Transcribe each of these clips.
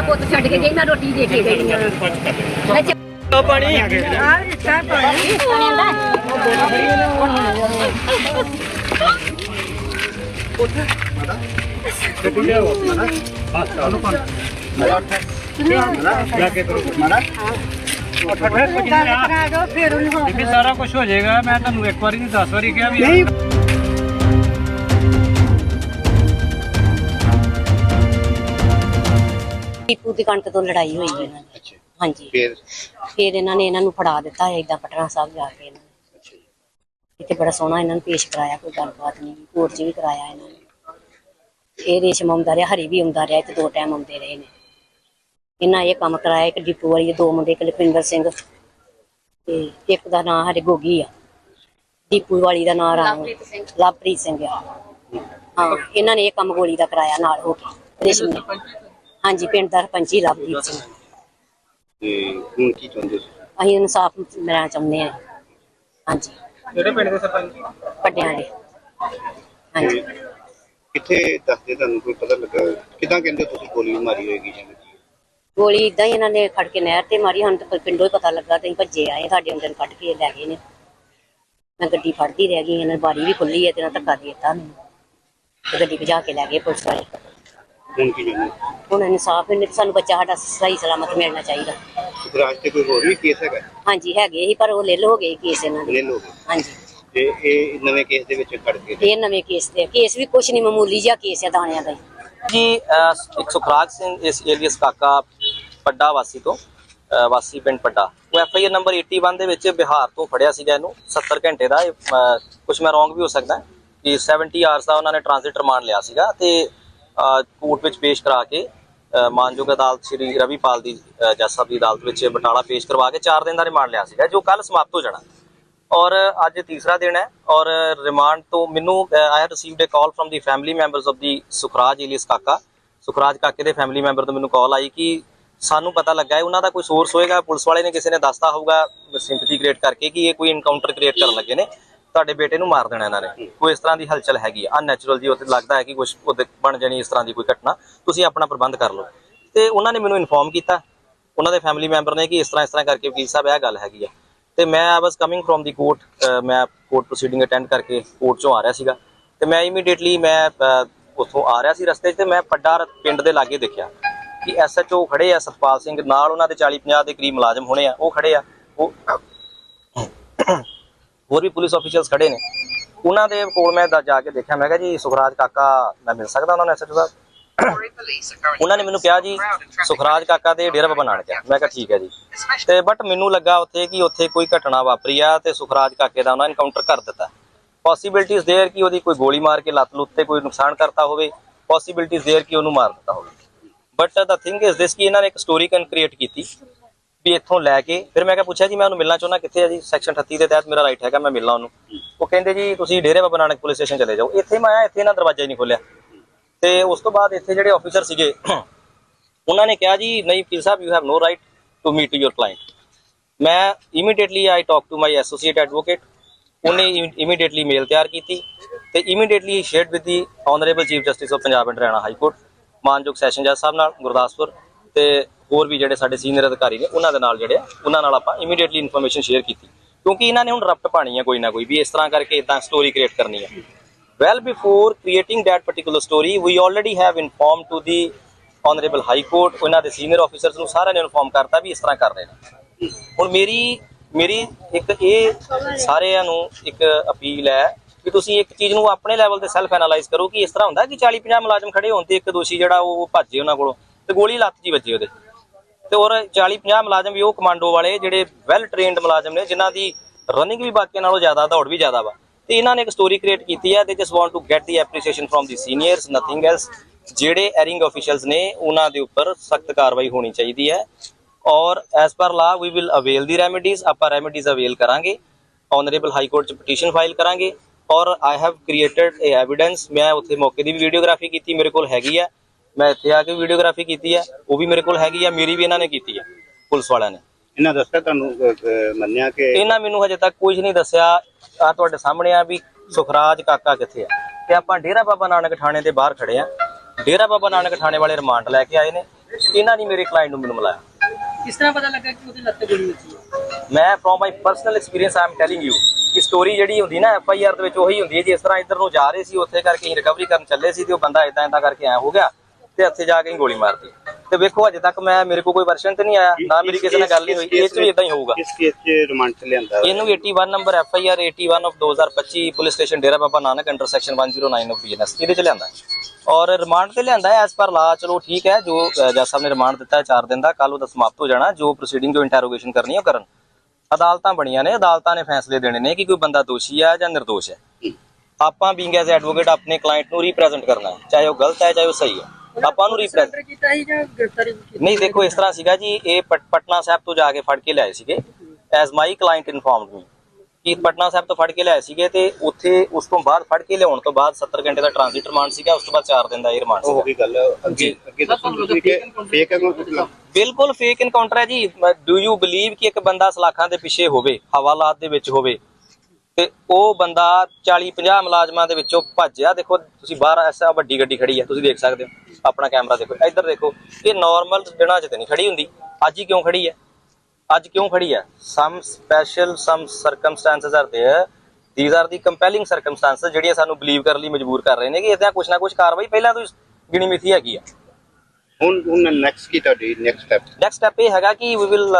ਮਾਂ ਪੁੱਤ ਛੱਡ ਕੇ ਗਈ ਨਾ ਰੋਟੀ ਦੇ ਕੇ ਗਈ ਅੱਛਾ ਪਾਣੀ ਬੀਬੀ ਸਾਰਾ ਕੁਝ ਹੋ ਜਾਏਗਾ ਮੈਂ ਤੁਹਾਨੂੰ ਇੱਕ ਵਾਰੀ ਨਹੀਂ 10 ਵਾਰੀ ਕਿਹਾ ਵੀ ਟੀਪੂ ਦੀ ਕਣਕ ਤੋਂ ਲੜਾਈ ਹੋਈ ਇਹਨਾਂ ਦੀ ਅੱਛਾ। ਹਾਂਜੀ। ਫਿਰ? ਫਿਰ ਇਹਨਾਂ ਨੇ ਇਹਨਾਂ ਨੂੰ ਫੜਾ ਦਿੱਤਾ ਹੈ ਇਦਾਂ ਪਟਨਾ ਸਾਹਿਬ ਜਾ ਕੇ ਇਹਨਾਂ ਨੇ। ਅੱਛਾ ਜੀ। ਇੱਥੇ ਬੜਾ ਸੋਹਣਾ ਇਹਨਾਂ ਨੂੰ ਪੇਸ਼ ਕਰਾਇਆ ਕੋਈ ਗੱਲਬਾਤ ਨਹੀਂ ਕੋਰਟ 'ਚ ਵੀ ਕਰਾਇਆ ਇਹਨਾਂ ਨੇ। ਇਹ ਰੇਸ਼ਮ ਆਉਂਦਾ ਰਿਹਾ ਹਰੀ ਵੀ ਆਉਂਦਾ ਰਿਹਾ ਇੱਥੇ ਦੋ ਟਾਈਮ ਆਉਂਦੇ ਰਹੇ ਨੇ। ਇਹਨਾਂ ਇਹ ਕੰਮ ਕਰਾਇਆ ਇੱਕ ਡਿਪੂ ਵਾਲੀ ਦੇ ਦੋ ਮੁੰਡੇ ਇੱਕ ਲਖਵਿੰਦਰ ਸਿੰਘ ਤੇ ਇੱਕ ਦਾ ਨਾਂ ਹਰੇ ਗੋਗੀ ਆ। ਦੀਪੂ ਵਾਲੀ ਦਾ ਨਾਂ ਰਾਮ ਲਵਪ੍ਰੀਤ ਸਿੰਘ ਆ। ਹਾਂ ਇਹਨਾਂ ਨੇ ਇਹ ਕੰਮ ਗੋਲੀ ਦਾ ਕਰਾਇਆ ਨਾਲ ਹੋ ਕੇ ਰੇਸ਼ਮ ਨੇ। ਹਾਂਜੀ ਪਿੰਡ ਦਾ ਸਰਪੰਚੀ ਲਵਪ੍ਰੀਤ ਸਿੰਘ। ਤੇ ਹੁਣ ਕੀ ਚਾਹੁੰਦੇ ਸੀ ਅਸੀਂ ਇਨਸਾਫ ਮਿਲਣਾ ਚਾਹੁੰਦੇ ਹਾਂ। ਹਾਂਜੀ। ਜਿਹੜੇ ਪਿੰਡ ਦੇ ਸਰਪੰਚ? ਵੱਡਿਆਂ ਦੇ ਹਾਂਜੀ। ਤੇ ਕਿੱਥੇ ਦੱਸਦੇ ਤੁਹਾਨੂੰ ਕੋਈ ਪਤਾ ਲੱਗਾ? ਕਿਦਾਂ ਕਹਿੰਦੇ ਤੁਸੀਂ ਗੋਲੀ ਮਾਰੀ ਹੋਏਗੀ ਜਾਂ ਕੀ? ਗੋਲੀ ਇਦਾਂ ਹੀ ਇਹਨਾਂ ਨੇ ਖੜ ਕੇ ਨਹਿਰ ਤੇ ਮਾਰੀ ਹੁਣ ਤਾਂ ਪਿੰਡੋਂ ਹੀ ਪਤਾ ਲੱਗਾ ਤੇ ਅਸੀਂ ਭੱਜੇ ਆਏ ਸਾਡੇ ਅੰਦਰ ਕੱਢ ਕੇ ਲੈ ਗਏ ਨੇ। ਮੈਂ ਗੱਡੀ ਫੜਦੀ ਰਹਿ ਗਈ ਇਹਨਾਂ ਦੀ ਬਾਰੀ ਵੀ ਖੁੱਲੀ ਹੈ ਤੇ ਇਹਨਾਂ ਧੱਕਾ ਦੇ ਦਿੱਤਾ ਮੈਨੂੰ ਤੇ ਗੱਡੀ ਭਜਾ ਕੇ ਲੈ ਗਏ ਪੁਲਿਸ ਵਾਲੇ। ਹੁਣ ਕੀ ਚਾਹੁੰਦੇ ਹੁਣ ਇਨਸਾਫ ਮਿਲਣੇ ਸਾਨੂੰ ਬੱਚਾ ਸਾਡਾ ਸਹੀ ਸਲਾਮਤ ਮਿਲਣਾ ਚਾਹੀਦਾ। ਸੁਖਰਾਜ ਤੇ ਕੋਈ ਹੋਰ ਵੀ ਕੇਸ ਹੈਗਾ? ਹਾਂਜੀ ਹੈਗੇ ਸੀ ਪਰ ਉਹ ਲੈ ਹੋ ਗਏ ਕੇਸ ਇਹਨਾਂ ਦੇ। ਲੈ ਲਓ ਹਾਂਜੀ। ਤੇ ਇਹ ਨਵੇਂ ਕੇਸ ਦੇ ਵਿੱਚ ਖੜ ਕੇ ਇਹ ਨਵੇਂ ਕੇਸ ਤੇ ਕੇਸ ਵੀ ਕੁਛ ਨਹੀਂ ਮਾਮੂਲੀ ਜਿਹਾ ਕੇਸ ਹੈ ਦਾਣਿਆਂ ਦਾ ਹੀ। ਜੀ ਅਹ, ਇੱਕ ਸੁਖਰਾਜ ਸਿੰਘ ਇਸ ਏਲੀਅਸ ਕਾਕਾ ਪੱਡਾ ਵਾਸੀ ਤੋਂ ਅਹ, ਵਾਸੀ ਪਿੰਡ ਪੱਡਾ। ਉਹ ਐਫ ਆਈ ਆਰ ਨੰਬਰ 81 ਦੇ ਵਿੱਚ ਬਿਹਾਰ ਤੋਂ ਫੜਿਆ ਸੀਗਾ ਇਹਨੂੰ 70 ਘੰਟੇ ਦਾ ਕੁਝ ਮੈਂ ਰੋਂਗ ਵੀ ਹੋ ਸਕਦਾ ਕਿ 70 ਆਵਰਸ ਦਾ ਉਹਨਾਂ ਨੇ ਟ੍ਰਾਂਜ਼ਿਟ ਰਿਮਾਂਡ ਲਿਆ ਸੀਗਾ ਤੇ ਕੋਰਟ ਵਿੱਚ ਪੇਸ਼ ਕਰਾ ਕੇ ਮਾਨਯੋਗ ਅਦਾਲਤ ਸ੍ਰੀ ਰਵੀਪਾਲ ਦੀ ਅਹ, ਜੱਜ ਸਾਹਿਬ ਦੀ ਅਦਾਲਤ ਵਿੱਚ ਬਟਾਲਾ ਪੇਸ਼ ਕਰਵਾ ਕੇ 4 ਦਿਨ ਦਾ ਰਿਮਾਂਡ ਲਿਆ ਸੀਗਾ ਜੋ ਕੱਲ ਸਮਾਪਤ ਹੋ ਜਾਣਾ। ਔਰ ਅੱਜ ਤੀਸਰਾ ਦਿਨ ਹੈ ਔਰ ਰਿਮਾਂਡ ਤੋਂ ਮੈਨੂੰ I have received a call from the family members of the Sukhraj alias Kaka. Sukhraj ਕਾਕੇ ਦੇ ਫੈਮਿਲੀ ਮੈਂਬਰ ਤੋਂ ਮੈਨੂੰ ਕਾਲ ਆਈ ਕਿ ਸਾਨੂੰ ਪਤਾ ਲੱਗਾ ਹੈ ਉਹਨਾਂ ਦਾ ਕੋਈ ਸੋਰਸ ਹੋਏਗਾ ਪੁਲਿਸ ਵਾਲੇ ਨੇ ਕਿਸੇ ਨੇ ਦੱਸਤਾ ਹੋਊਗਾ ਸਿੰਪਥੀ ਕ੍ਰੀਏਟ ਕਰਕੇ ਕਿ ਇਹ ਕੋਈ ਇਨਕਾਊਂਟਰ ਕ੍ਰੀਏਟ ਕਰਨ ਲੱਗੇ ਨੇ। ਤੁਹਾਡੇ ਬੇਟੇ ਨੂੰ ਮਾਰ ਦੇਣਾ ਇਹਨਾਂ ਨੇ। ਕੋਈ ਇਸ ਤਰ੍ਹਾਂ ਦੀ ਹਲਚਲ ਹੈਗੀ ਆ ਅਨਨੈਚੁਰਲ ਜੀ ਉੱਥੇ ਲੱਗਦਾ ਹੈ ਕਿ ਕੁਝ ਬਣ ਜਾਣੀ ਇਸ ਤਰ੍ਹਾਂ ਦੀ ਕੋਈ ਘਟਨਾ ਤੁਸੀਂ ਆਪਣਾ ਪ੍ਰਬੰਧ ਕਰ ਲਓ। ਤੇ ਉਹਨਾਂ ਨੇ ਮੈਨੂੰ ਇਨਫੋਰਮ ਕੀਤਾ ਉਹਨਾਂ ਦੇ ਫੈਮਿਲੀ ਮੈਂਬਰ ਨੇ ਕਿ ਇਸ ਤਰ੍ਹਾਂ ਇਸ ਤਰ੍ਹਾਂ ਕਰਕੇ ਵਕੀਲ ਸਾਹਿਬ ਇਹ ਗੱਲ ਹੈਗੀ ਆ। ਤੇ ਮੈਂ I was coming from the court ਮੈਂ ਕੋਰਟ ਪ੍ਰੋਸੀਡਿੰਗ ਅਟੈਂਡ ਕਰਕੇ ਕੋਰਟ ਚੋਂ ਆ ਰਿਹਾ ਸੀਗਾ। ਤੇ ਮੈਂ ਇਮੀਡੀਏਟਲੀ ਮੈਂ ਉੱਥੋਂ ਆ ਰਿਹਾ ਸੀ ਰਸਤੇ 'ਚ ਤੇ ਮੈਂ ਪੱਡਾ ਪਿੰਡ ਦੇ ਲਾਗੇ ਦੇਖਿਆ ਕਿ ਐਸਐਚਓ ਖੜੇ ਆ ਸਤਪਾਲ ਸਿੰਘ। ਨਾਲ ਉਹਨਾਂ ਦੇ 40 50 ਦੇ ਕਰੀਬ ਮੁਲਾਜ਼ਮ ਹੋਣੇ ਆ ਉਹ ਖੜੇ ਆ। ਉਹ ਹੋਰ ਵੀ ਪੁਲਿਸ ਅਫੀਸਰਸ ਖੜੇ ਨੇ। ਉਹਨਾਂ ਦੇ ਕੋਲ ਮੈਂ ਜਾ ਕੇ ਦੇਖਿਆ, ਮੈਂ ਕਿਹਾ ਜੀ, ਸੁਖਰਾਜ ਕਾਕਾ ਮੈਂ ਮਿਲ ਸਕਦਾ ਉਹਨਾਂ ਨੂੰ ਐਸਐਚਓ ਸਾਹਿਬ ਉਹਨਾਂ ਨੇ ਮੈਨੂੰ ਕਿਹਾ ਜੀ, ਸੁਖਰਾਜ ਕਾਕਾ ਦੇ ਡੇਰਾ ਬਾਬਾ ਨਾਨਕ ਮੈਂ ਕਿਹਾ ਠੀਕ ਹੈ ਜੀ। ਤੇ ਬਟ ਮੈਨੂੰ ਲੱਗਾ ਉੱਥੇ ਕਿ ਉੱਥੇ ਕੋਈ ਘਟਨਾ ਵਾਪਰੀ ਆ ਤੇ ਸੁਖਰਾਜ ਕਾਕੇ ਦਾ ਉਹਨਾਂ ਇਨਕਾਊਂਟਰ ਕਰ ਦਿੱਤਾ। ਪੋਸਿਬਿਲਿਟੀਜ਼ ਦੇਅਰ ਕਿ ਉਹਦੀ ਕੋਈ ਗੋਲੀ ਮਾਰ ਕੇ ਲੱਤ ਲੁੱਤ ਤੇ ਕੋਈ ਨੁਕਸਾਨ ਕਰਤਾ ਹੋਵੇ। ਪੋਸਿਬਿਲਿਟੀਜ਼ ਦੇਅਰ ਕਿ ਉਹਨੂੰ ਮਾਰ ਦਿੱਤਾ ਹੋਵੇ। But the thing is this ਕਿ ਇਹਨਾਂ ਨੇ ਇੱਕ ਸਟੋਰੀ ਕਨ ਕ੍ਰੀਏਟ ਕੀਤੀ। ਵੀ ਇੱਥੋਂ ਲੈ ਕੇ, ਫਿਰ ਮੈਂ ਕਿਹਾ ਪੁੱਛਿਆ ਜੀ, ਮੈਂ ਉਹਨੂੰ ਮਿਲਣਾ ਚਾਹੁੰਦਾ ਕਿੱਥੇ ਆ ਜੀ? ਸੈਕਸ਼ਨ 38 ਦੇ ਤਹਿਤ ਮੇਰਾ ਰਾਈਟ ਹੈਗਾ, ਮੈਂ ਮਿਲਣਾ ਉਹਨੂੰ। ਉਹ ਕਹਿੰਦੇ ਜੀ, ਤੁਸੀਂ ਡੇਰੇ ਬਾਬਾ ਨਾਨਕ ਪੁਲਿਸ ਸਟੇਸ਼ਨ ਚਲੇ ਜਾਓ। ਇੱਥੇ ਮੈਂ ਆਇਆ, ਇੱਥੇ ਇਹਨਾਂ ਦਰਵਾਜ਼ਾ ਹੀ ਨਹੀਂ ਖੋਲਿਆ ਤੇ ਉਸ ਤੋਂ ਬਾਅਦ ਇੱਥੇ ਜਿਹੜੇ ਆਫੀਸਰ ਸੀਗੇ, ਉਹਨਾਂ ਨੇ ਕਿਹਾ ਜੀ, ਨਹੀਂ ਪੀਰ ਸਾਹਿਬ you have no right to meet your client ਮੈਂ immediately I talk to my associate advocate ਉਹਨੇ ਇਮੀਡੀਏਟਲੀ ਮੇਲ ਤਿਆਰ ਕੀਤੀ ਤੇ immediately shared with the honourable chief justice of Punjab and Haryana high court ਮਾਨਯੋਗ ਸੈਸ਼ਨ ਜੱਜ ਸਾਹਿਬ ਨਾਲ, ਗੁਰਦਾਸਪੁਰ ਤੇ ਹੋਰ ਵੀ ਜਿਹੜੇ ਸਾਡੇ ਸੀਨੀਅਰ ਅਧਿਕਾਰੀ ਨੇ ਉਹਨਾਂ ਦੇ ਨਾਲ ਜਿਹੜੇ ਆ, ਉਹਨਾਂ ਨਾਲ ਆਪਾਂ ਇਮੀਡੀਏਟਲੀ ਇਨਫੋਰਮੇਸ਼ਨ ਸ਼ੇਅਰ ਕੀਤੀ। ਕਿਉਂਕਿ ਇਹਨਾਂ ਨੇ ਹੁਣ ਰਪਟ ਪਾਣੀ ਹੈ ਕੋਈ ਨਾ ਕੋਈ ਵੀ ਇਸ ਤਰ੍ਹਾਂ ਕਰਕੇ ਇਦਾਂ ਸਟੋਰੀ ਕ੍ਰੀਏਟ ਕਰਨੀ ਹੈ well before creating that particular story we already have informed to the honorable high court ਉਹਨਾਂ ਦੇ ਸੀਨੀਅਰ officers ਨੂੰ ਸਾਰਿਆਂ ਨੇ ਇਨਫੋਰਮ ਕਰਤਾ ਵੀ ਇਸ ਤਰ੍ਹਾਂ ਕਰ ਰਹੇ ਨੇ। ਹੁਣ ਮੇਰੀ ਮੇਰੀ ਇੱਕ ਇਹ ਸਾਰਿਆਂ ਨੂੰ ਇੱਕ ਅਪੀਲ ਹੈ ਕਿ ਤੁਸੀਂ ਇੱਕ ਚੀਜ਼ ਨੂੰ ਆਪਣੇ ਲੈਵਲ ਤੇ ਸੈਲਫ ਐਨਾਲਾਈਜ਼ ਕਰੋ ਕਿ ਇਸ ਤਰ੍ਹਾਂ ਹੁੰਦਾ ਕਿ 40 50 ਮੁਲਾਜ਼ਮ ਖੜੇ ਹੋਣ ਤੇ ਇੱਕ ਦੋਸ਼ੀ ਜਿਹੜਾ ਉਹ ਭੱਜੇ ਉਹਨਾਂ ਕੋਲੋਂ ਤੇ ਗੋਲੀ ਲੱਤ ਜੀ ਵੱਜੀ ਉਹਦੇ। ਤੇ ਔਰ 40 50 ਮੁਲਾਜ਼ਮ ਵੀ ਉਹ ਕਮਾਂਡੋ ਵਾਲੇ, ਜਿਹੜੇ ਵੈਲ ਟ੍ਰੇਨਡ ਮੁਲਾਜ਼ਮ ਨੇ, ਜਿਨ੍ਹਾਂ ਦੀ ਰਨਿੰਗ ਵੀ ਬਾਕੀਆਂ ਨਾਲੋਂ ਜ਼ਿਆਦਾ, ਦੌੜ ਵੀ ਜ਼ਿਆਦਾ ਵਾ। ਤੇ ਇਹਨਾਂ ਨੇ ਇੱਕ ਸਟੋਰੀ ਕ੍ਰੀਏਟ ਕੀਤੀ ਹੈ they just want to get the appreciation from the seniors nothing else ਜਿਹੜੇ ਐਰਿੰਗ ਆਫੀਸ਼ੀਅਲਸ ਨੇ, ਉਹਨਾਂ ਦੇ ਉੱਪਰ ਸਖਤ ਕਾਰਵਾਈ ਹੋਣੀ ਚਾਹੀਦੀ ਹੈ। ਔਰ as per law we will avail the remedies ਆਪਾਂ ਰੈਮੇਡੀਜ਼ ਅਵੇਲ ਕਰਾਂਗੇ। ਆਨਰੇਬਲ ਹਾਈ ਕੋਰਟ ਚ ਪਟੀਸ਼ਨ ਫਾਈਲ ਕਰਾਂਗੇ। ਔਰ I have created a evidence ਮੈਂ ਉੱਥੇ ਮੌਕੇ ਦੀ ਵੀ ਵੀਡੀਓਗ੍ਰਾਫੀ ਕੀਤੀ, ਮੇਰੇ ਕੋਲ ਹੈਗੀ ਆ। ਮੈਂ ਇੱਥੇ ਆ ਕੇ ਵੀਡੀਓਗ੍ਰਾਫੀ ਕੀਤੀ ਹੈ ਉਹ ਵੀ ਮੇਰੇ ਕੋਲ ਹੈਗੀ ਆ ਮੇਰੀ ਵੀ ਇਹਨਾਂ ਨੇ ਕੀਤੀ ਹੈ ਪੁਲਿਸ ਵਾਲਿਆਂ ਨੇ। ਇਹਨਾਂ ਦੱਸਿਆ ਤੁਹਾਨੂੰ ਅਹ, ਅਹ, ਮੰਨਿਆ ਕਿ ਇਹਨਾਂ ਮੈਨੂੰ ਹਜੇ ਤੱਕ ਕੁਝ ਨਹੀਂ ਦੱਸਿਆ। ਆ ਤੁਹਾਡੇ ਸਾਹਮਣੇ ਆ ਵੀ ਸੁਖਰਾਜ ਕਾਕਾ ਕਿੱਥੇ ਆ? ਤੇ ਆਪਾਂ ਡੇਰਾ ਬਾਬਾ ਨਾਨਕ ਥਾਣੇ ਦੇ ਬਾਹਰ ਖੜੇ ਆ। ਡੇਰਾ ਬਾਬਾ ਨਾਨਕ ਥਾਣੇ ਵਾਲੇ ਰਿਮਾਂਡ ਲੈ ਕੇ ਆਏ ਨੇ। ਇਹਨਾਂ ਨੇ ਮੇਰੇ ਕਲਾਇੰਟ ਨੂੰ ਮੈਨੂੰ ਮਿਲਾਇਆ। ਕਿਸ ਤਰ੍ਹਾਂ ਪਤਾ ਲੱਗਾ ਕਿ ਉਹਦੇ ਲੱਤੇ ਗੋਲੀ ਵੱਜੀ ਹੈ? ਮੈਂ from my personal experience I am telling you ਕਿ ਸਟੋਰੀ ਜਿਹੜੀ ਹੁੰਦੀ ਨਾ ਐਫ ਆਈ ਆਰ ਦੇ ਵਿੱਚ ਉਹੀ ਹੁੰਦੀ ਹੈ। ਜਿਸ ਤਰ੍ਹਾਂ ਇੱਧਰ ਨੂੰ ਜਾ ਰਹੇ ਸੀ ਉੱਥੇ ਕਰਕੇ ਰਿਕਵਰੀ ਕਰਨ ਚੱਲੇ ਸੀ ਤੇ ਉਹ ਬੰਦਾ ਇਦਾਂ ਇਦਾਂ ਕਰਕੇ ਆਇਆ ਹੋ ਗਿਆ। ਤੇ ਉੱਥੇ ਜਾ ਕੇ ਹੀ ਗੋਲੀ ਮਾਰਤੀ। ਤੇ ਵੇਖੋ ਅਜੇ ਤੱਕ ਮੈਂ ਮੇਰੇ ਕੋਲ ਕੋਈ ਵਰਸ਼ਨ ਤੇ ਨਹੀਂ ਆਇਆ ਨਾ ਮੇਰੀ ਕਿਸੇ ਨਾਲ ਗੱਲ ਨਹੀਂ ਹੋਈ। ਇਹ ਚ ਵੀ ਇਦਾਂ ਹੀ ਹੋਊਗਾ। ਕਿਸ ਕੇਸ 'ਚ ਰਿਮਾਂਡ 'ਚ ਲਿਆਂਦਾ ਇਹਨੂੰ 81 number F I R 81 of 2025 police station Dera Baba Nanak under section 109 of BNS ਇਹਦੇ ਚ ਲਿਆਂਦਾ। ਔਰ ਰਿਮਾਂਡ ਤੇ ਲਿਆਂਦਾ ਐਸ ਪਰ ਲਾ ਚਲੋ ਠੀਕ ਹੈ ਜੋ ਜੱਜ ਸਾਹਿਬ ਨੇ ਰਿਮਾਂਡ ਦਿੱਤਾ ਹੈ 4 ਦਿਨ ਦਾ ਕੱਲ ਉਹਦਾ ਸਮਾਪਤ ਹੋ ਜਾਣਾ ਜੋ ਪ੍ਰੋਸੀਡਿੰਗ ਜੋ ਇੰਟਰੋਗੇਸ਼ਨ ਕਰਨੀ ਹੈ ਉਹ ਕਰਨ। ਅਦਾਲਤਾਂ ਬਣੀਆਂ ਨੇ ਅਦਾਲਤਾਂ ਨੇ ਫੈਸਲੇ ਦੇਣੇ ਨੇ ਕਿ ਕੋਈ ਬੰਦਾ ਦੋਸ਼ੀ ਹੈ ਜਾਂ ਨਿਰਦੋਸ਼ ਹੈ। ਆਪਾਂ ਬੀਇੰਗ ਐਜ਼ ਐਡਵੋਕੇਟ ਆਪਣੇ ਕਲਾਇੰਟ ਨੂੰ ਰਿਪਰੈਜ਼ੈਂਟ ਕਰਨਾ ਹੈ ਚਾਹੇ ਉਹ ਗਲਤ ਹੈ ਚਾਹੇ ਉਹ ਸਹੀ ਹੈ। ਆਪਾਂ ਨੂੰ Surrender ਕੀਤਾ ਸੀ ਜਾਂ ਗ੍ਰਿਫਤਾਰੀ ਕੀਤੀ ਨਹੀਂ ਦੇਖੋ ਇਸ ਤਰ੍ਹਾਂ ਸੀਗਾ ਜੀ ਇਹ ਪਟ- ਪਟਨਾ ਸਾਹਿਬ ਤੋਂ ਜਾ ਕੇ ਫੜ ਕੇ ਲਿਆਏ ਸੀਗੇ as my client informed me ਕਿ ਪਟਨਾ ਸਾਹਿਬ ਤੋਂ ਫੜ ਕੇ ਲਿਆਏ ਸੀਗੇ ਤੇ ਉੱਥੇ ਉਸ ਤੋਂ ਬਾਅਦ ਫੜ ਕੇ ਲਿਆਉਣ ਤੋਂ ਬਾਅਦ 70 ਘੰਟੇ ਦਾ ਟ੍ਰਾਂਜ਼ਿਟ ਰਿਮਾਂਡ ਸੀਗਾ ਉਸ ਤੋਂ ਬਾਅਦ 4 ਦਿਨ ਦਾ ਇਹ ਰਿਮਾਂਡ ਉਹ ਸੀਗਾ। ਗਈ ਗੱਲ ਅੱਗੇ ਅੱਗੇ ਦੱਸੋ ਕਿ ਫੇਕ ਹੈ ਕੋਈ ਬਿਲਕੁਲ ਫੇਕ ਇਨਕਾਊਂਟਰ ਹੈ ਜੀ। ਡੂ ਯੂ ਬਲੀਵ ਕਿ ਇੱਕ ਬੰਦਾ ਸਲਾਖਾਂ ਦੇ ਪਿੱਛੇ ਹੋਵੇ ਹਵਾਲਾਤ ਦੇ ਵਿੱਚ ਹੋਵੇ ਤੇ ਉਹ ਬੰਦਾ 40 50 ਮੁਲਾਜ਼ਮਾਂ ਦੇ ਵਿੱਚੋਂ ਭੱਜਿਆ ਦੇਖੋ ਤੁਸੀਂ ਬਾਹਰ ਐਸਾ ਵੱਡੀ ਗੱਡੀ ਖੜੀ ਹੈ ਤੁਸੀਂ ਦੇਖ ਸਕਦੇ ਹੋ। ਆਪਣਾ ਕੈਮਰਾ ਦੇਖੋ ਇੱਧਰ ਦੇਖੋ ਇਹ ਨਾਰਮਲ ਦਿਨਾਂ 'ਚ ਤੇ ਨਹੀਂ ਖੜੀ ਹੁੰਦੀ ਅੱਜ ਹੀ ਕਿਉਂ ਖੜੀ ਹੈ ਅੱਜ ਕਿਉਂ ਖੜੀ ਹੈ some special some circumstances are there these are the compelling circumstances ਜਿਹੜੀਆਂ ਸਾਨੂੰ ਬਲੀਵ ਕਰਨ ਲਈ ਮਜਬੂਰ ਕਰ ਰਹੇ ਨੇ ਕਿ ਇਹਦਾ ਕੁਛ ਨਾ ਕੁਛ ਕਾਰਵਾਈ ਪਹਿਲਾਂ ਤੋਂ ਹੀ ਗਿਣੀ ਮਿਥੀ ਹੈਗੀ ਆ ਹੁਣ ਹੁਣ ਨੈਕਸਟ ਕੀ ਤੁਹਾਡੀ ਨੈਕਸਟ ਸਟੈਪ ਨੈਕਸਟ ਸਟੈਪ ਇਹ ਹੈਗਾ ਕਿ we will